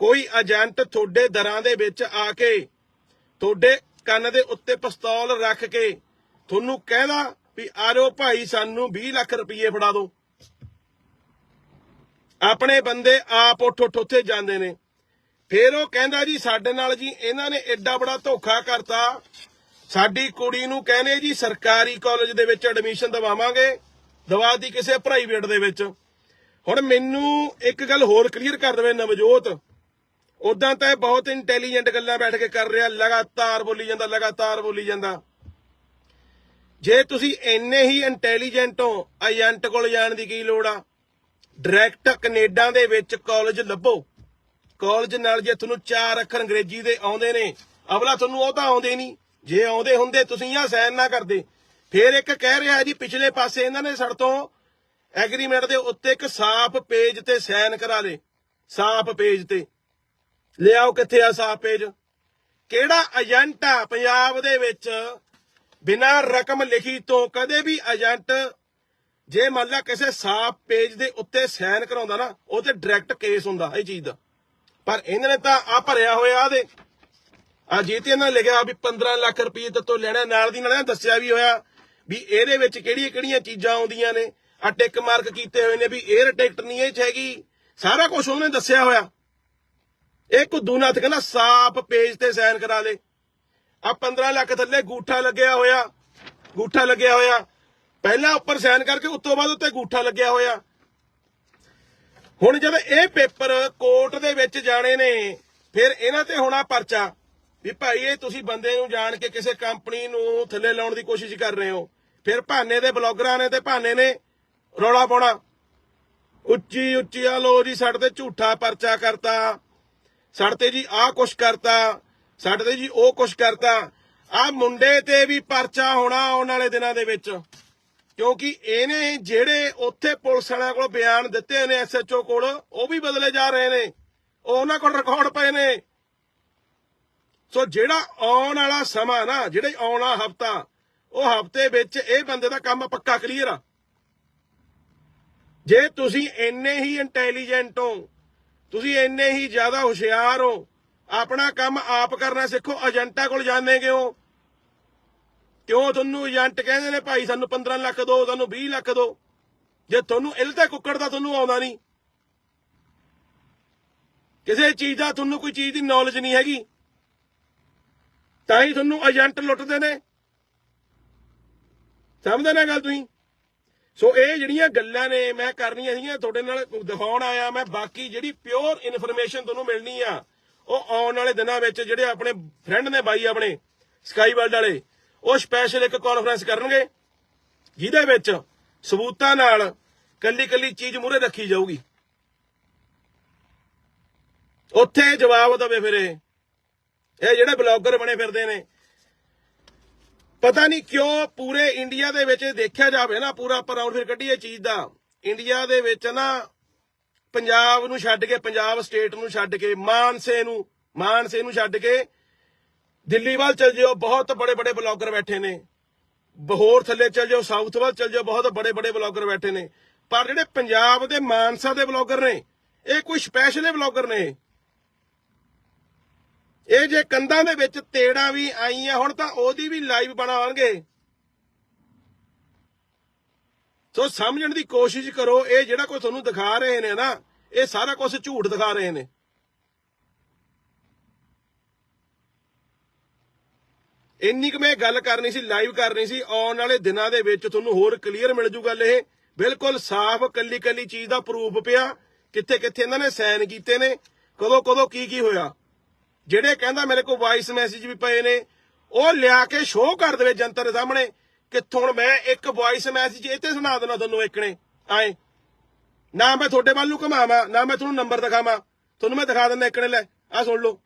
ਕੋਈ ਏਜੰਟ ਤੁਹਾਡੇ ਦਰਾਂ ਦੇ ਵਿੱਚ ਆ ਕੇ, ਤੁਹਾਡੇ ਕੰਨ ਦੇ ਉੱਤੇ ਪਿਸਤੌਲ ਰੱਖ ਕੇ ਤੁਹਾਨੂੰ ਕਹਿੰਦਾ ਵੀ ਆਰੋ ਭਾਈ ਸਾਨੂੰ 20 ਲੱਖ ਰੁਪਏ ਫੜਾ ਦਿਓ। ਆਪਣੇ ਬੰਦੇ ਆਪ ਉੱਠ ਉੱਠ ਉੱਥੇ ਜਾਂਦੇ ਨੇ। ਫਿਰ ਉਹ ਕਹਿੰਦਾ ਜੀ ਸਾਡੇ ਨਾਲ ਜੀ, ਇਹਨਾਂ ਨੇ ਐਡਾ ਬੜਾ ਧੋਖਾ ਕਰਤਾ। ਸਾਡੀ ਕੁੜੀ ਨੂੰ ਕਹਿੰਦੇ ਜੀ, ਸਰਕਾਰੀ ਕਾਲਜ ਦੇ ਵਿੱਚ ਐਡਮਿਸ਼ਨ ਦਵਾਵਾਂਗੇ ਦਵਾਤੀ ਕਿਸੇ ਪ੍ਰਾਈਵੇਟ ਦੇ ਵਿੱਚ। ਹੁਣ ਮੈਨੂੰ ਇੱਕ ਗੱਲ ਹੋਰ ਕਲੀਅਰ ਕਰ ਦੇਵੇ ਨਵਜੋਤ। ਉਦਾਂ ਤਾਂ ਇਹ ਬਹੁਤ ਇੰਟੈਲੀਜੈਂਟ ਗੱਲਾਂ ਬੈਠ ਕੇ ਕਰ ਰਿਹਾ, ਲਗਾਤਾਰ ਬੋਲੀ ਜਾਂਦਾ, ਲਗਾਤਾਰ ਬੋਲੀ ਜਾਂਦਾ। ਜੇ ਤੁਸੀਂ ਇੰਨੇ ਹੀ ਇੰਟੈਲੀਜੈਂਟ ਹੋ ਏਜੰਟ ਕੋਲ ਜਾਣ ਦੀ ਕੀ ਲੋੜ ਆ? ਡਾਇਰੈਕਟ ਕੈਨੇਡਾ ਦੇ ਵਿੱਚ ਕਾਲਜ ਲੱਭੋ। ਕਾਲਜ ਨਾਲ ਜੇ ਤੁਹਾਨੂੰ ਚਾਰ ਅੱਖਰ ਅੰਗਰੇਜ਼ੀ ਦੇ ਆਉਂਦੇ ਨੇ, ਅਵਲਾ ਤੁਹਾਨੂੰ ਉਹ ਤਾਂ ਆਉਂਦੇ ਨਹੀਂ। ਜੇ ਆਉਂਦੇ ਹੁੰਦੇ, ਤੁਸੀਂ ਆ ਸਾਈਨ ਨਾ ਕਰਦੇ। ਫਿਰ ਇੱਕ ਕਹਿ ਰਿਹਾ ਜੀ, ਪਿਛਲੇ ਪਾਸੇ ਇਹਨਾਂ ਨੇ ਸਾਡੇ ਤੋਂ ਐਗਰੀਮੈਂਟ ਦੇ ਉੱਤੇ ਇੱਕ ਸਾਫ਼ ਪੇਜ ਤੇ ਸਾਈਨ ਕਰਾ ਲੇ ਸਾਫ਼ ਪੇਜ ਤੇ। ਲਿਆਓ ਕਿੱਥੇ ਆ ਸਾਫ਼ ਪੇਜ? ਕਿਹੜਾ ਏਜੰਟ ਆ ਪੰਜਾਬ ਦੇ ਵਿੱਚ ਬਿਨਾਂ ਰਕਮ ਲਿਖੀ ਤੋਂ ਕਦੇ ਵੀ ਏਜੰਟ, ਜੇ ਮੰਨ ਲਾ ਕਿਸੇ ਸਾਫ਼ ਪੇਜ ਦੇ ਉੱਤੇ ਸਾਈਨ ਕਰਾਉਂਦਾ ਨਾ, ਉਹ ਤੇ ਡਾਇਰੈਕਟ ਕੇਸ ਹੁੰਦਾ, ਇਹ ਚੀਜ਼ ਦਾ। ਪਰ ਇਹਨਾਂ ਨੇ ਤਾਂ ਆ ਭਰਿਆ ਹੋਇਆ ਆ ਦੇ ਆ ਜੀ ਤੇ ਇਹਨਾਂ ਨੇ ਲਿਖਿਆ ਵੀ 15 ਲੱਖ ਰੁਪਏ ਤੋਂ ਲੈਣਾ, ਨਾਲ ਦੀ ਨਾਲ ਇਹਨਾਂ ਦੱਸਿਆ ਵੀ ਹੋਇਆ ਵੀ ਇਹਦੇ ਵਿੱਚ ਕਿਹੜੀਆਂ ਕਿਹੜੀਆਂ ਚੀਜ਼ਾਂ ਆਉਂਦੀਆਂ ਨੇ। ਆ ਟਿਕ ਮਾਰਕ ਕੀਤੇ ਹੋਏ ਨੇ ਵੀ 에ਅਰ ਟਿਕਟ ਨਹੀਂ ਇਹ ਚ ਹੈਗੀ। ਸਾਰਾ ਕੁਝ ਉਹਨੇ ਦੱਸਿਆ ਹੋਇਆ। ਇਹ ਕੁੱਦੂਨਾਥ ਕਹਿੰਦਾ ਸਾਫ਼ ਪੇਜ ਤੇ ਸਾਈਨ ਕਰਾ ਦੇ। ਆ 15 ਲੱਖ ਥੱਲੇ ਗੂਠਾ ਲੱਗਿਆ ਹੋਇਆ। ਗੂਠਾ ਲੱਗਿਆ ਹੋਇਆ। ਪਹਿਲਾਂ ਉੱਪਰ ਸਾਈਨ ਕਰਕੇ ਉਸ ਤੋਂ ਬਾਅਦ ਉੱਤੇ ਗੂਠਾ ਲੱਗਿਆ ਹੋਇਆ। ਹੁਣ ਜਦ ਇਹ ਪੇਪਰ ਕੋਰਟ ਦੇ ਵਿੱਚ ਜਾਣੇ ਨੇ, ਫਿਰ ਇਹਨਾਂ ਤੇ ਹੋਣਾ ਪਰਚਾ। ਵੀ ਭਾਈ, ਇਹ ਤੁਸੀਂ ਬੰਦੇ ਨੂੰ ਜਾਣ ਕੇ ਕਿਸੇ ਕੰਪਨੀ ਨੂੰ ਥੱਲੇ ਲਾਉਣ ਦੀ ਕੋਸ਼ਿਸ਼ ਕਰ ਰਹੇ ਹੋ। ਫਿਰ ਭਾਨੇ ਦੇ ਬਲੌਗਰਾਂ ਨੇ ਤੇ ਭਾਨੇ ਨੇ ਰੌਲਾ ਪਾਉਣਾ। ਉੱਚੀ ਉੱਚੀ, ਆ ਲੋ ਜੀ, ਸਾਡੇ ਤੇ ਝੂਠਾ ਪਰਚਾ ਕਰਤਾ। ਸਾਡੇ ਤੇ ਜੀ ਆਹ ਕੁਛ ਕਰਤਾ। ਸਾਡੇ ਤੇ ਜੀ ਉਹ ਕੁਛ ਕਰਤਾ। ਆ ਮੁੰਡੇ ਤੇ ਵੀ ਪਰਚਾ ਹੋਣਾ ਆਉਣ ਵਾਲੇ ਦਿਨਾਂ ਦੇ ਵਿੱਚ। ਕਿਉਂਕਿ ਇਹਨੇ ਜਿਹੜੇ ਉੱਥੇ ਪੁਲਿਸ ਵਾਲਿਆਂ ਕੋਲ ਬਿਆਨ ਦਿੱਤੇ ਨੇ ਐਸਐਚਓ ਕੋਲ, ਉਹ ਵੀ ਬਦਲੇ ਜਾ ਰਹੇ ਨੇ। ਉਹਨਾਂ ਕੋਲ ਰਿਕਾਰਡ ਪਏ ਨੇ। ਸੋ ਜਿਹੜਾ ਆਉਣ ਵਾਲਾ ਸਮਾਂ ਨਾ, ਜਿਹੜੇ ਆਉਣ ਹਫਤਾ, ਉਹ ਹਫ਼ਤੇ ਵਿੱਚ ਇਹ ਬੰਦੇ ਦਾ ਕੰਮ ਪੱਕਾ ਕਲੀਅਰ ਆ। ਜੇ ਤੁਸੀਂ ਇੰਨੇ ਹੀ ਇੰਟੈਲੀਜੈਂਟ ਹੋ, ਤੁਸੀਂ ਇੰਨੇ ਹੀ ਜ਼ਿਆਦਾ ਹੁਸ਼ਿਆਰ ਹੋ, ਆਪਣਾ ਕੰਮ ਆਪ ਕਰਨਾ ਸਿੱਖੋ, ਏਜੰਟਾਂ ਕੋਲ ਜਾਂਦੇ ਕਿਉਂ? ਕਿਉਂ ਤੁਹਾਨੂੰ ਏਜੰਟ ਕਹਿੰਦੇ ਨੇ ਭਾਈ ਸਾਨੂੰ 15 ਲੱਖ ਦਿਓ ਤੁਹਾਨੂੰ 20 ਲੱਖ ਦਿਓ ਜੇ ਤੁਹਾਨੂੰ ਇਲ ਕੁੱਕੜ ਦਾ ਤੁਹਾਨੂੰ ਆਉਂਦਾ ਨਹੀਂ। ਕਿਸੇ ਚੀਜ਼ ਦਾ ਤੁਹਾਨੂੰ ਕੋਈ ਚੀਜ਼ ਦੀ ਨੌਲੇਜ ਨਹੀਂ ਹੈਗੀ। ਤਾਂ ਹੀ ਤੁਹਾਨੂੰ ਏਜੰਟ ਲੁੱਟਦੇ ਨੇ। ਸਮਝਦੇ ਨਾ ਗੱਲ ਤੁਸੀਂ? ਸੋ ਇਹ ਜਿਹੜੀਆਂ ਗੱਲਾਂ ਨੇ, ਮੈਂ ਕਰਨੀਆਂ ਸੀਗੀਆਂ, ਤੁਹਾਡੇ ਨਾਲ ਦਿਖਾਉਣ ਆਇਆ ਮੈਂ। ਬਾਕੀ ਜਿਹੜੀ ਪਿਓਰ ਇਨਫੋਰਮੇਸ਼ਨ ਤੁਹਾਨੂੰ ਮਿਲਣੀ ਆ, ਉਹ ਆਉਣ ਵਾਲੇ ਦਿਨਾਂ ਵਿੱਚ ਜਿਹੜੇ ਆਪਣੇ ਫਰੈਂਡ ਨੇ ਬਾਈ ਆਪਣੇ ਸਕਾਈ ਵਰਲਡ ਵਾਲੇ ਉਹ ਸਪੈਸ਼ਲ ਇੱਕ ਕਾਨਫਰੰਸ ਕਰਨਗੇ, ਜਿਹਦੇ ਵਿੱਚ ਸਬੂਤਾਂ ਨਾਲ ਕੱਲੀ ਕੱਲੀ ਚੀਜ਼ ਮੂਰੇ ਰੱਖੀ ਜਾਊਗੀ। ਉੱਥੇ ਜਵਾਬ ਦਵੇ ਫਿਰ ਇਹ। ਇਹ ਜਿਹੜੇ ਬਲੌਗਰ ਬਣੇ ਫਿਰਦੇ ਨੇ। ਪਤਾ ਨਹੀਂ ਕਿਉਂ ਪੂਰੇ ਇੰਡੀਆ ਦੇ ਵਿੱਚ ਦੇਖਿਆ ਜਾਵੇ ਨਾ ਪੂਰਾ ਆਪਾਂ ਫਿਰ ਕੱਢੀਏ ਚੀਜ਼ ਦਾ। ਇੰਡੀਆ ਦੇ ਵਿੱਚ ਨਾ ਪੰਜਾਬ ਨੂੰ ਛੱਡ ਕੇ, ਪੰਜਾਬ ਸਟੇਟ ਨੂੰ ਛੱਡ ਕੇ, ਮਾਨਸੇ ਨੂੰ ਮਾਨਸੇ ਨੂੰ ਛੱਡ ਕੇ ਦਿੱਲੀ ਵੱਲ ਚਲ ਜਿਓ, ਬਹੁਤ ਬੜੇ ਬੜੇ ਬਲੌਗਰ ਬੈਠੇ ਨੇ। ਬਹੋਰ ਥੱਲੇ ਚਲ ਜਾਓ, ਸਾਊਥ ਵੱਲ ਚਲ ਜਾਓ, ਬਹੁਤ ਬੜੇ ਬੜੇ ਬਲੌਗਰ ਬੈਠੇ ਨੇ। ਪਰ ਜਿਹੜੇ ਪੰਜਾਬ ਦੇ ਮਾਨਸਾ ਦੇ ਬਲੌਗਰ ਨੇ, ਇਹ ਕੋਈ ਸਪੈਸ਼ਲ ਬਲੌਗਰ ਨੇ। ਇਹ ਜੇ ਕੰਧਾਂ ਦੇ ਵਿੱਚ ਤੇੜਾਂ ਵੀ ਆਈਆਂ ਹੁਣ, ਤਾਂ ਉਹਦੀ ਵੀ ਲਾਈਵ ਬਣਾਉਣਗੇ। ਸੋ ਸਮਝਣ ਦੀ ਕੋਸ਼ਿਸ਼ ਕਰੋ, ਇਹ ਜਿਹੜਾ ਕੋਈ ਤੁਹਾਨੂੰ ਦਿਖਾ ਰਹੇ ਨੇ ਨਾ, ਇਹ ਸਾਰਾ ਕੁਝ ਝੂਠ ਦਿਖਾ ਰਹੇ ਨੇ। ਇੰਨੀ ਕੁ ਮੈਂ ਗੱਲ ਕਰਨੀ ਸੀ ਲਾਈਵ ਕਰਨੀ ਸੀ, ਆਉਣ ਵਾਲੇ ਦਿਨਾਂ ਦੇ ਵਿੱਚ ਤੁਹਾਨੂੰ ਹੋਰ ਕਲੀਅਰ ਮਿਲ ਜੂਗਾ ਇਹ ਬਿਲਕੁਲ ਸਾਫ਼ ਕੱਲੀ ਕੱਲੀ ਚੀਜ਼ ਦਾ ਪ੍ਰੂਫ ਪਿਆ। ਕਿੱਥੇ ਕਿੱਥੇ ਇਹਨਾਂ ਨੇ ਸਾਈਨ ਕੀਤੇ ਨੇ ਕਦੋਂ ਕਦੋਂ ਕੀ ਕੀ ਹੋਇਆ। ਜਿਹੜੇ ਕਹਿੰਦਾ ਮੇਰੇ ਕੋਲ ਵਾਇਸ ਮੈਸੇਜ ਵੀ ਪਏ ਨੇ, ਉਹ ਲਿਆ ਕੇ ਸ਼ੋਅ ਕਰ ਦੇਵੇ ਜਨਤਾ ਦੇ ਸਾਹਮਣੇ। ਕਿੱਥੋਂ ਹੁਣ ਮੈਂ ਇੱਕ ਵਾਇਸ ਮੈਸੇਜ ਇੱਥੇ ਸੁਣਾ ਦੇਣਾ ਤੁਹਾਨੂੰ ਇੱਕ ਨੇ, ਆਏ। ਨਾ ਮੈਂ ਤੁਹਾਡੇ ਵੱਲ ਨੂੰ ਘਮਾਵਾਂ, ਨਾ ਮੈਂ ਤੁਹਾਨੂੰ ਨੰਬਰ ਦਿਖਾਵਾਂ। ਤੁਹਾਨੂੰ ਮੈਂ ਦਿਖਾ ਦਿੰਦਾ ਇੱਕ ਨੇ ਲੈ ਆ ਸੁਣ ਲਓ।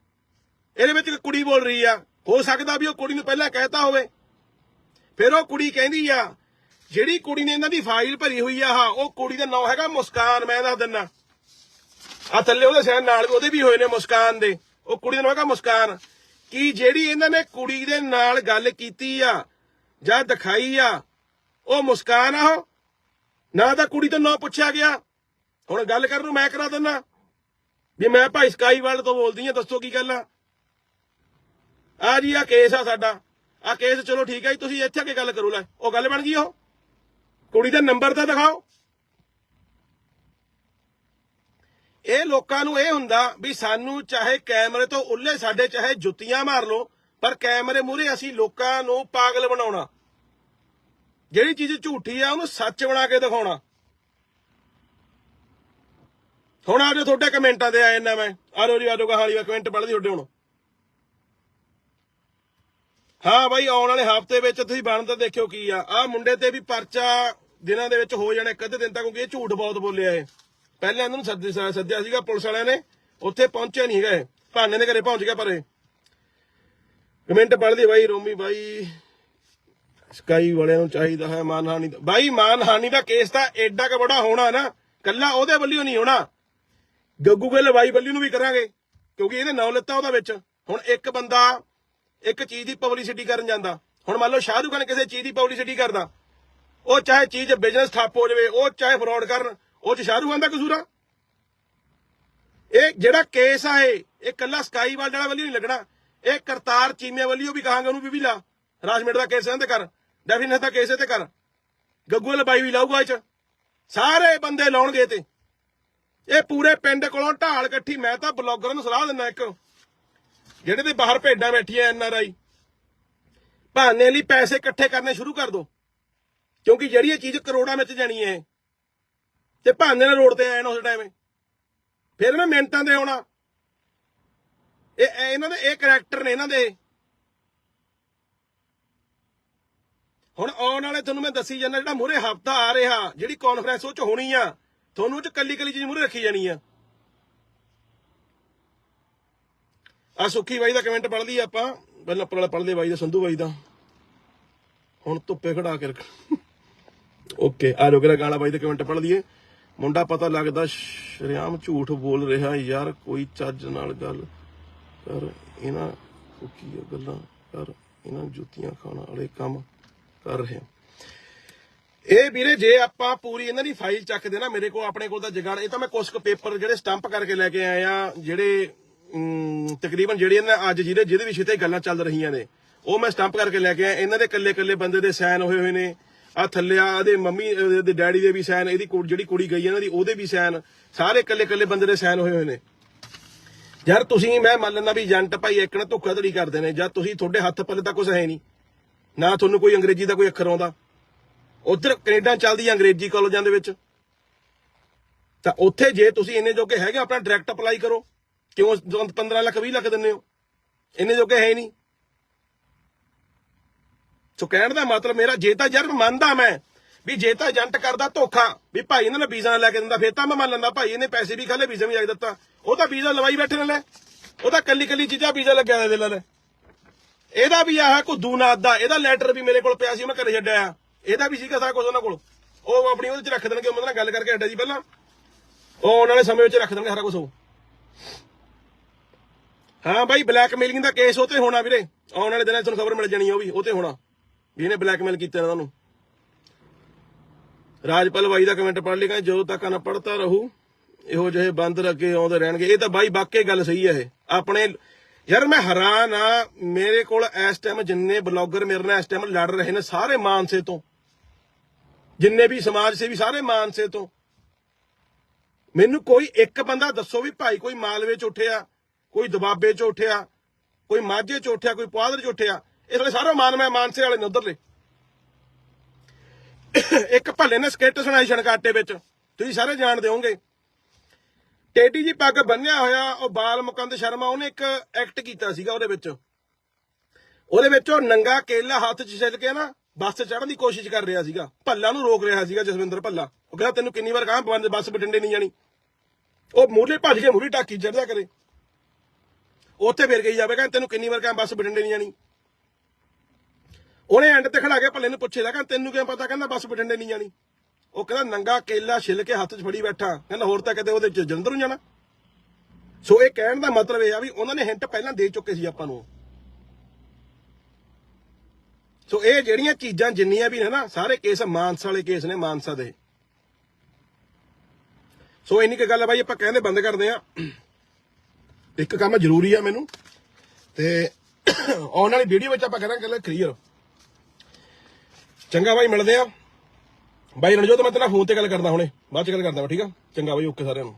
ਇਹਦੇ ਵਿੱਚ ਕੁੜੀ ਬੋਲ ਰਹੀ ਆ। ਹੋ ਸਕਦਾ ਵੀ ਉਹ ਕੁੜੀ ਨੂੰ ਪਹਿਲਾਂ ਕਹਿਤਾ ਹੋਵੇ। ਫਿਰ ਉਹ ਕੁੜੀ ਕਹਿੰਦੀ ਆ, ਜਿਹੜੀ ਕੁੜੀ ਨੇ ਇਹਨਾਂ ਦੀ ਫਾਈਲ ਭਰੀ ਹੋਈ ਆ ਹਾਂ ਉਹ ਕੁੜੀ ਦਾ ਨਾਮ ਹੈਗਾ ਮੁਸਕਾਨ, ਮੈਂ ਦੱਸ ਦਿੰਨਾ। ਆ ਥੱਲੇ ਉਹਦੇ ਸਾਈਨ ਨਾਲ ਉਹਦੇ ਵੀ ਹੋਏ ਨੇ ਮੁਸਕਾਨ ਦੇ। ਉਹ ਕੁੜੀ ਦਾ ਨਾਮ ਹੈਗਾ ਮੁਸਕਾਨ। ਕੀ ਜਿਹੜੀ ਇਹਨਾਂ ਨੇ ਕੁੜੀ ਦੇ ਨਾਲ ਗੱਲ ਕੀਤੀ ਆ, ਜਾਂ ਦਿਖਾਈ ਆ, ਉਹ ਮੁਸਕਾਨ ਆ ਉਹ? ਨਾ ਤਾਂ ਕੁੜੀ ਤੋਂ ਨਾਂ ਪੁੱਛਿਆ ਗਿਆ। ਹੁਣ ਗੱਲ ਕਰਨ ਨੂੰ ਮੈਂ ਕਰਾ ਦਿੰਦਾ ਵੀ ਮੈਂ ਭਾਈ ਸਕਾਈ ਵਰਲਡ ਤੋਂ ਬੋਲਦੀ ਆ, ਦੱਸੋ ਕੀ ਗੱਲ ਆ? ਆ ਜੀ, ਆ ਕੇਸ ਆ ਸਾਡਾ। ਆ ਕੇਸ ਚਲੋ ਠੀਕ ਹੈ ਜੀ, ਤੁਸੀਂ ਇੱਥੇ ਆ ਕੇ ਗੱਲ ਕਰੋ ਲੈ। ਉਹ ਗੱਲ ਬਣ ਗਈ ਉਹ? ਕੁੜੀ ਦਾ ਨੰਬਰ ਤਾਂ ਦਿਖਾਓ। ਇਹ ਲੋਕਾਂ ਨੂੰ ਇਹ ਹੁੰਦਾ ਵੀ ਸਾਨੂੰ ਚਾਹੇ ਕੈਮਰੇ ਤੋਂ ਉੱਲੇ ਸਾਡੇ ਚਾਹੇ ਜੁੱਤੀਆਂ ਮਾਰ ਲਓ, ਪਰ ਕੈਮਰੇ ਮੂਹਰੇ ਅਸੀਂ ਲੋਕਾਂ ਨੂੰ ਪਾਗਲ ਬਣਾਉਣਾ। ਜਿਹੜੀ ਚੀਜ਼ ਝੂਠੀ ਆ, ਉਹਨੂੰ ਸੱਚ ਬਣਾ ਕੇ ਦਿਖਾਉਣਾ। ਹੁਣ ਆ ਜਾਓ, ਤੁਹਾਡੇ ਕਮੈਂਟਾਂ ਤੇ ਆਏ ਨਾ ਮੈਂ। ਆ ਜੀ, ਆ ਜਾਓ, ਕਹਾਣੀ ਮੈਂ ਕਮੈਂਟ ਪੜ੍ਹਦੀ ਤੁਹਾਡੇ ਹੁਣ। ਹਾਂ ਬਾਈ, ਆਉਣ ਵਾਲੇ ਹਫ਼ਤੇ ਵਿੱਚ ਤੁਸੀਂ ਬਣ ਦੇਖਿਓ ਕੀ ਆ। ਆ ਮੁੰਡੇ ਤੇ ਵੀ ਪਰਚਾ ਦਿਨਾਂ ਦੇ ਵਿੱਚ ਹੋ ਜਾਣਾ, ਇੱਕ ਅੱਧੇ ਦਿਨ ਤੱਕ, ਕਿਉਂਕਿ ਇਹ ਝੂਠ ਬਹੁਤ ਬੋਲਿਆ ਇਹ। ਪਹਿਲਾਂ ਇਹਨਾਂ ਨੂੰ ਸੱਦਿਆ ਸੀਗਾ ਪੁਲਿਸ ਵਾਲਿਆਂ ਨੇ, ਉੱਥੇ ਪਹੁੰਚਿਆ ਨਹੀਂ ਹੈਗਾ ਭਾਨੇ ਦੇ ਘਰੇ ਪਹੁੰਚ ਗਿਆ ਪਰ ਕਮੈਂਟ ਪੜ੍ਹਦੀ ਬਾਈ, ਰੋਮੀ ਬਾਈ। ਸਕਾਈ ਵਾਲਿਆਂ ਨੂੰ ਚਾਹੀਦਾ ਹੈ ਮਾਨਹਾਨੀ ਦਾ ਬਾਈ, ਮਾਨਹਾਨੀ ਦਾ ਕੇਸ ਤਾਂ ਐਡਾ ਕ ਬੜਾ ਹੋਣਾ ਨਾ, ਕੱਲਾ ਉਹਦੇ ਵੱਲੋਂ ਨਹੀਂ ਹੋਣਾ। ਗੱਗੂ ਗਿੱਲ ਬਾਈ ਵੱਲੋਂ ਨੂੰ ਵੀ ਕਰਾਂਗੇ, ਕਿਉਂਕਿ ਇਹਦੇ ਨਾਂ ਲਿੱਤਾ ਉਹਦਾ ਵਿੱਚ। ਹੁਣ ਇੱਕ ਬੰਦਾ ਇੱਕ ਚੀਜ਼ ਦੀ ਪਬਲਿਸਿਟੀ ਕਰਨ ਜਾਂਦਾ। ਹੁਣ ਮੰਨ ਲਓ ਸ਼ਾਹਰੁਖ ਖਾਨ ਕਿਸੇ ਚੀਜ਼ ਦੀ ਪਬਲਿਸਿਟੀ ਕਰਦਾ। ਉਹ ਚਾਹੇ ਚੀਜ਼ ਬਿਜ਼ਨਸ ਠੱਪ ਹੋ ਜਾਵੇ, ਉਹ ਚਾਹੇ ਫਰਾਡ ਕਰਨ, ਉਹ ਚ ਸ਼ਾਹਰੁਖ ਖਾਨ ਦਾ ਕਸੂਰ ਆ। ਇਹ ਜਿਹੜਾ ਕੇਸ ਆ ਇਹ ਇਹ ਕੱਲਾ ਸਕਾਈ ਵਾਲ ਵਾਲਾ ਨਹੀਂ ਲੱਗਣਾ। ਇਹ ਕਰਤਾਰ ਚੀਮੇ ਉਹ ਵੀ ਕਹਾਂਗੇ ਉਹਨੂੰ ਵੀ ਵੀ ਲਾ। ਰਾਜਮੇਟ ਦਾ ਕੇਸ ਇਹਦੇ ਕਰ। ਡੈਫੀਨੇਸ਼ਨ ਦਾ ਕੇਸ ਇਹਦੇ ਕਰ। ਗੱਗੂ ਲਬਾਈ ਵੀ ਲਾਊਗਾ ਇਹ ਚ। ਸਾਰੇ ਬੰਦੇ ਲਾਉਣਗੇ ਤੇ। ਇਹ ਪੂਰੇ ਪਿੰਡ ਕੋਲੋਂ ਢਾਲ ਇਕੱਠੀ, ਮੈਂ ਤਾਂ ਬਲੌਗਰਾਂ ਨੂੰ ਸਲਾਹ ਦਿੰਦਾ ਇੱਕ। ਜਿਹੜੇ ਤੇ ਬਾਹਰ ਭੇਡਾਂ ਬੈਠੀਆਂ ਐਨ ਆਰ ਆਈ ਭਾਨੇ ਲਈ ਪੈਸੇ ਇਕੱਠੇ ਕਰਨੇ ਸ਼ੁਰੂ ਕਰ ਦੋ। ਕਿਉਂਕਿ ਜਿਹੜੀ ਇਹ ਚੀਜ਼ ਕਰੋੜਾਂ ਵਿੱਚ ਜਾਣੀ ਹੈ, ਤੇ ਭਾਨੇ ਨੇ ਰੋਡ ਤੇ ਆਏ ਨਾ ਉਸ ਟਾਈਮ ਫਿਰ ਨਾ ਮਿੰਟਾਂ ਦੇ ਆਉਣਾ। ਇਹ ਇਹ ਇਹਨਾਂ ਦੇ, ਇਹ ਕੈਰੈਕਟਰ ਨੇ ਇਹਨਾਂ ਦੇ। ਹੁਣ ਆਉਣ ਵਾਲੇ ਤੁਹਾਨੂੰ ਮੈਂ ਦੱਸੀ ਜਾਂਦਾ ਜਿਹੜਾ ਮੂਰੇ ਹਫਤਾ ਆ ਰਿਹਾ, ਜਿਹੜੀ ਕਾਨਫਰੰਸ ਉਹ ਚ ਹੋਣੀ ਆ, ਤੁਹਾਨੂੰ ਉਹ ਚ ਕੱਲੀ ਕੱਲੀ ਚੀਜ਼ ਮੂਰੇ ਰੱਖੀ ਜਾਣੀ ਆ। ਆ ਸੁੱਖੀ ਬਾਈ ਦਾ ਕਮੈਂਟ ਪੜ੍ਹ ਲਈ ਆਪਾਂ। ਪਹਿਲਾਂ ਉੱਪਰ ਵਾਲਾ ਪੜ੍ਹ ਲਈ ਬਾਈ ਦਾ, ਸੰਧੂ ਬਾਈ ਦਾ। ਹੁਣ ਧੁੱਪੇ ਖੜਾ ਕੇ ਰੱਖ। ਓਕੇ ਆ ਰੋਕਰਾ ਗਾਣਾ ਬਾਈ ਦਾ ਕਮੈਂਟ ਪੜ੍ਹ ਲਈਏ। ਮੁੰਡਾ ਪਤਾ ਲੱਗਦਾ ਸ਼ਰਿਆਮ ਝੂਠ ਬੋਲ ਰਿਹਾ, ਯਾਰ ਕੋਈ ਚੱਜ ਨਾਲ ਗੱਲ ਕਰ, ਇਹਨਾਂ ਕੁਕੀਆਂ ਗੱਲਾਂ ਕਰ, ਇਹਨਾਂ ਜੁੱਤੀਆਂ ਖਾਣ ਵਾਲੇ ਕੰਮ ਕਰ ਰਿਹਾ। ਇਹ ਵੀਰੇ, ਜੇ ਆਪਾਂ ਪੂਰੀ ਇਹਨਾਂ ਦੀ ਫਾਈਲ ਚੱਕਦੇ ਨਾ, ਮੇਰੇ ਕੋਲ, ਆਪਣੇ ਕੋਲ ਤਾਂ ਜਗਾੜ, ਇਹ ਤਾਂ ਮੈਂ ਕੁਝ ਕੁ ਪੇਪਰ ਜਿਹੜੇ ਸਟੰਪ ਕਰਕੇ ਲੈ ਕੇ ਆਇਆ ਜਿਹੜੇ ਤਕਰੀਬਨ ਜਿਹੜੇ ਇਹਨਾਂ ਅੱਜ ਜਿਹਦੇ ਜਿਹਦੇ ਵਿਸ਼ੇ ਤੇ ਗੱਲਾਂ ਚੱਲ ਰਹੀਆਂ ਨੇ, ਉਹ ਮੈਂ ਸਟੰਪ ਕਰਕੇ ਲੈ ਕੇ ਆਇਆ। ਇਹਨਾਂ ਦੇ ਕੱਲੇ ਕੱਲੇ ਬੰਦੇ ਦੇ ਸਾਈਨ ਹੋਏ ਹੋਏ ਨੇ। ਆ ਥੱਲੇ ਆ ਇਹਦੇ ਮੰਮੀ ਇਹਦੇ ਡੈਡੀ ਦੇ ਵੀ ਸਾਈਨ, ਇਹਦੀ ਕੁੜ- ਜਿਹੜੀ ਕੁੜੀ ਗਈ ਇਹਨਾਂ ਦੀ, ਉਹਦੇ ਵੀ ਸਾਈਨ, ਸਾਰੇ ਕੱਲੇ ਕੱਲੇ ਬੰਦੇ ਦੇ ਸਾਈਨ ਹੋਏ ਹੋਏ ਨੇ। ਯਾਰ, ਤੁਸੀਂ, ਮੈਂ ਮੰਨ ਲੈਂਦਾ ਵੀ ਏਜੰਟ ਭਾਈ ਇੱਕ ਨਾ ਧੋਖਾਧੜੀ ਕਰਦੇ ਨੇ, ਜਾਂ ਤੁਸੀਂ ਤੁਹਾਡੇ ਹੱਥ ਪੱਲੇ ਤਾਂ ਕੁਝ ਹੈ ਨਹੀਂ। ਨਾ ਤੁਹਾਨੂੰ ਕੋਈ ਅੰਗਰੇਜ਼ੀ ਦਾ ਕੋਈ ਅੱਖਰ ਆਉਂਦਾ। ਉਧਰ ਕੈਨੇਡਾ ਚੱਲਦੀ ਆ ਅੰਗਰੇਜ਼ੀ ਕਾਲਜਾਂ ਦੇ ਵਿੱਚ। ਤਾਂ ਉੱਥੇ ਜੇ ਤੁਸੀਂ ਇੰਨੇ ਜੋਗੇ ਹੈਗੇ, ਆਪਣਾ ਡਾਇਰੈਕਟ ਅਪਲਾਈ ਕਰੋ। ਕਿਉਂ 15 ਲੱਖ 20 ਲੱਖ ਦਿੰਦੇ ਹੋ? ਇੰਨੇ ਜੋਗੇ ਹੈ ਨਹੀਂ। ਸੋ ਕਹਿਣ ਦਾ ਮਤਲਬ ਮੇਰਾ ਜੇ ਤਾਂ ਯਾਰ ਮੰਨਦਾ ਮੈਂ, ਵੀ ਜੇ ਤਾਂ ਏਜੰਟ ਕਰਦਾ ਧੋਖਾ, ਵੀ ਭਾਈ ਇਹਨਾਂ ਨੇ ਵੀਜ਼ਾ ਲੈ ਕੇ ਦਿੰਦਾ, ਫੇਰ ਤਾਂ ਮੈਂ ਮੰਨ ਲੈਂਦਾ, ਭਾਈ ਇਹਨੇ ਪੈਸੇ ਵੀ ਖਾਲੇ ਵੀਜ਼ਾ ਵੀ ਲੈ ਦਿੱਤਾ। ਉਹ ਤਾਂ ਵੀਜ਼ਾ ਲਵਾਈ ਬੈਠੇ ਨੇ ਲੈ। ਉਹ ਤਾਂ ਕੱਲੀ ਕੱਲੀ ਚੀਜ਼ਾਂ ਵੀਜ਼ਾ ਲੱਗਿਆ ਦੇ ਲੈ। ਇਹਦਾ ਵੀ ਆਹ ਕੁੱਦੂ ਨਾਥ ਦਾ, ਇਹਦਾ ਲੈਟਰ ਵੀ ਮੇਰੇ ਕੋਲ ਪਿਆ ਸੀ, ਮੈਂ ਘਰੇ ਛੱਡਿਆ। ਇਹਦਾ ਵੀ ਸੀਗਾ ਸਾਰਾ ਕੁਝ ਉਹਨਾਂ ਕੋਲ। ਉਹ ਆਪਣੀ ਉਹਦੇ ਚ ਰੱਖ ਦੇਣਗੇ, ਉਹਨਾਂ ਨਾਲ ਗੱਲ ਕਰਕੇ ਹਟਿਆ ਜੀ ਪਹਿਲਾਂ। ਉਹ ਉਹਨਾਂ ਨੇ ਸਮੇਂ ਵਿੱਚ ਰੱਖ ਦੇਣਗੇ ਸਾਰਾ ਕੁਝ ਉਹ। ਹਾਂ ਬਾਈ ਬਲੈਕਮੇਲਿੰਗ ਦਾ ਕੇਸ ਉਹ ਤੇ ਹੋਣਾ ਵੀਰੇ। ਆਉਣ ਵਾਲੇ ਦਿਨਾਂ 'ਚ ਤੁਹਾਨੂੰ ਖਬਰ ਮਿਲ ਜਾਣੀ ਆ, ਉਹ ਵੀ, ਉਹ ਤੇ ਹੋਣਾ। ਵੀ ਇਹਨੇ ਬਲੈਕਮੇਲ ਕੀਤਾ ਇਹਨਾਂ ਨੂੰ। ਰਾਜਪਾਲ ਬਾਈ ਦਾ ਕਮੈਂਟ ਪੜ੍ਹ ਲਿਆ ਜਦੋਂ ਤੱਕ ਨਾ ਪੜਤਾ ਰਹੂ, ਇਹੋ ਜਿਹੇ ਬੰਦਰ ਅੱਗੇ ਆਉਂਦੇ ਰਹਿਣਗੇ। ਇਹ ਤਾਂ ਬਾਈ ਵਾਕਈ ਗੱਲ ਸਹੀ ਹੈ ਇਹ। ਆਪਣੇ, ਯਾਰ ਮੈਂ ਹੈਰਾਨ ਆ, ਮੇਰੇ ਕੋਲ ਇਸ ਟਾਈਮ ਜਿੰਨੇ ਬਲੌਗਰ ਮੇਰੇ ਨਾਲ ਇਸ ਟਾਈਮ ਲੜ ਰਹੇ ਨੇ ਸਾਰੇ ਮਾਨਸੇ ਤੋਂ। ਜਿੰਨੇ ਵੀ ਸਮਾਜ ਸੇਵੀ, ਸਾਰੇ ਮਾਨਸੇ ਤੋਂ। ਮੈਨੂੰ ਕੋਈ ਇੱਕ ਬੰਦਾ ਦੱਸੋ ਵੀ ਭਾਈ, ਕੋਈ ਮਾਲਵੇ ਚ ਉੱਠਿਆ ਕੋਈ ਦਬਾਬੇ ਚ ਉੱਠਿਆ, ਕੋਈ ਮਾਝੇ ਚ ਉੱਠਿਆ, ਕੋਈ ਪਾਦਰ ਚ ਉੱਠਿਆ ਇਹ ਸਾਰੇ ਸਾਰਾ ਮਾਨ ਮੈਂ ਮਾਨਸੇ ਵਾਲੇ ਨੇ ਉਧਰਲੇ। ਇੱਕ ਭੱਲੇ ਨੇ ਸਕਿੱਟ ਸੁਣਾਈ ਛਣਕਾਟੇ ਵਿੱਚ, ਤੁਸੀਂ ਸਾਰੇ ਜਾਣਦੇ ਹੋਵੋਗੇ। ਟੇਡੀ ਜੀ ਪੱਗ ਬੰਨਿਆ ਹੋਇਆ, ਉਹ ਬਾਲ ਮੁਕੰਦ ਸ਼ਰਮਾ, ਉਹਨੇ ਇੱਕ ਐਕਟ ਕੀਤਾ ਸੀਗਾ ਉਹਦੇ ਵਿੱਚ। ਉਹਦੇ ਵਿੱਚ ਉਹ ਨੰਗਾ ਕੇਲਾ ਹੱਥ 'ਚ ਛਿੱਲ ਕੇ ਨਾ, ਬੱਸ ਚੜਨ ਦੀ ਕੋਸ਼ਿਸ਼ ਕਰ ਰਿਹਾ ਸੀਗਾ। ਭੱਲਾ ਨੂੰ ਰੋਕ ਰਿਹਾ ਸੀਗਾ ਜਸਵਿੰਦਰ ਭੱਲਾ। ਉਹ ਕਹਿੰਦਾ, ਤੈਨੂੰ ਕਿੰਨੀ ਵਾਰ ਕਹਾਂ, ਬੱਸ ਬਟਿੰਡੇ ਨਹੀਂ ਜਾਣੀ। ਉਹ ਮੂਹਰੇ ਭੱਜ ਕੇ ਮੂਹਰੀ ਟਾਕੀ ਚੜਦਾ ਕਰੇ। ਉੱਥੇ ਫਿਰ ਗਈ ਜਾਵੇ ਕਹਿੰਦਾ ਤੈਨੂੰ ਕਿੰਨੀ ਵਾਰ ਕਹਾਂ ਬੱਸ ਬਟਿੰਡੇ ਨਹੀਂ ਜਾਣੀ। ਉਹਨੇ ਐਂਡ ਤੇ ਖੜਾ ਕੇ ਭੱਲੇ ਨੂੰ ਪੁੱਛੇਦਾ ਕਹਿੰਦਾ ਤੈਨੂੰ ਕਿਵੇਂ ਪਤਾ, ਕਹਿੰਦਾ ਬੱਸ ਬਟਿੰਡੇ ਨਹੀਂ ਜਾਣੀ। ਉਹ ਕਹਿੰਦਾ ਨੰਗਾ ਕੇਲਾ ਛਿੱਲ ਕੇ ਹੱਥ 'ਚ ਫੜੀ ਬੈਠਾ। ਕਹਿੰਦਾ ਹੋਰ ਤਾਂ ਕਦੇ ਉਹਦੇ ਜਲੰਧਰ ਨੂੰ ਜਾਣਾ। ਸੋ ਇਹ ਕਹਿਣ ਦਾ ਮਤਲਬ ਇਹ ਆ ਵੀ ਉਹਨਾਂ ਨੇ ਹਿੰਟ ਪਹਿਲਾਂ ਦੇ ਚੁੱਕੇ ਸੀ ਆਪਾਂ ਨੂੰ। ਸੋ ਇਹ ਜਿਹੜੀਆਂ ਚੀਜ਼ਾਂ ਜਿੰਨੀਆਂ ਵੀ ਨੇ ਨਾ, ਸਾਰੇ ਕੇਸ ਮਾਨਸਾ ਵਾਲੇ ਕੇਸ ਨੇ, ਮਾਨਸਾ ਦੇ। ਸੋ ਇੰਨੀ ਕੁ ਗੱਲ ਆ ਬਾਈ, ਆਪਾਂ ਕਹਿੰਦੇ ਬੰਦ ਕਰਦੇ ਆ ਇੱਕ ਕੰਮ ਜ਼ਰੂਰੀ ਆ ਮੈਨੂੰ, ਤੇ ਆਉਣ ਵਾਲੀ ਵੀਡੀਓ ਵਿੱਚ ਆਪਾਂ ਕਰਾਂਗੇ ਗੱਲ ਕਲੀਅਰ ਚੰਗਾ ਬਾਈ, ਮਿਲਦੇ ਆ। ਬਾਈ ਰਣਜੋਤ, ਮੈਂ ਤੇਰਾ ਫੋਨ ਤੇ ਗੱਲ ਕਰਦਾ ਹੁਣੇ, ਬਾਅਦ ਚ ਗੱਲ ਕਰਦਾ ਠੀਕ ਆ? ਚੰਗਾ ਬਾਈ ਓਕੇ ਸਾਰਿਆਂ ਨੂੰ।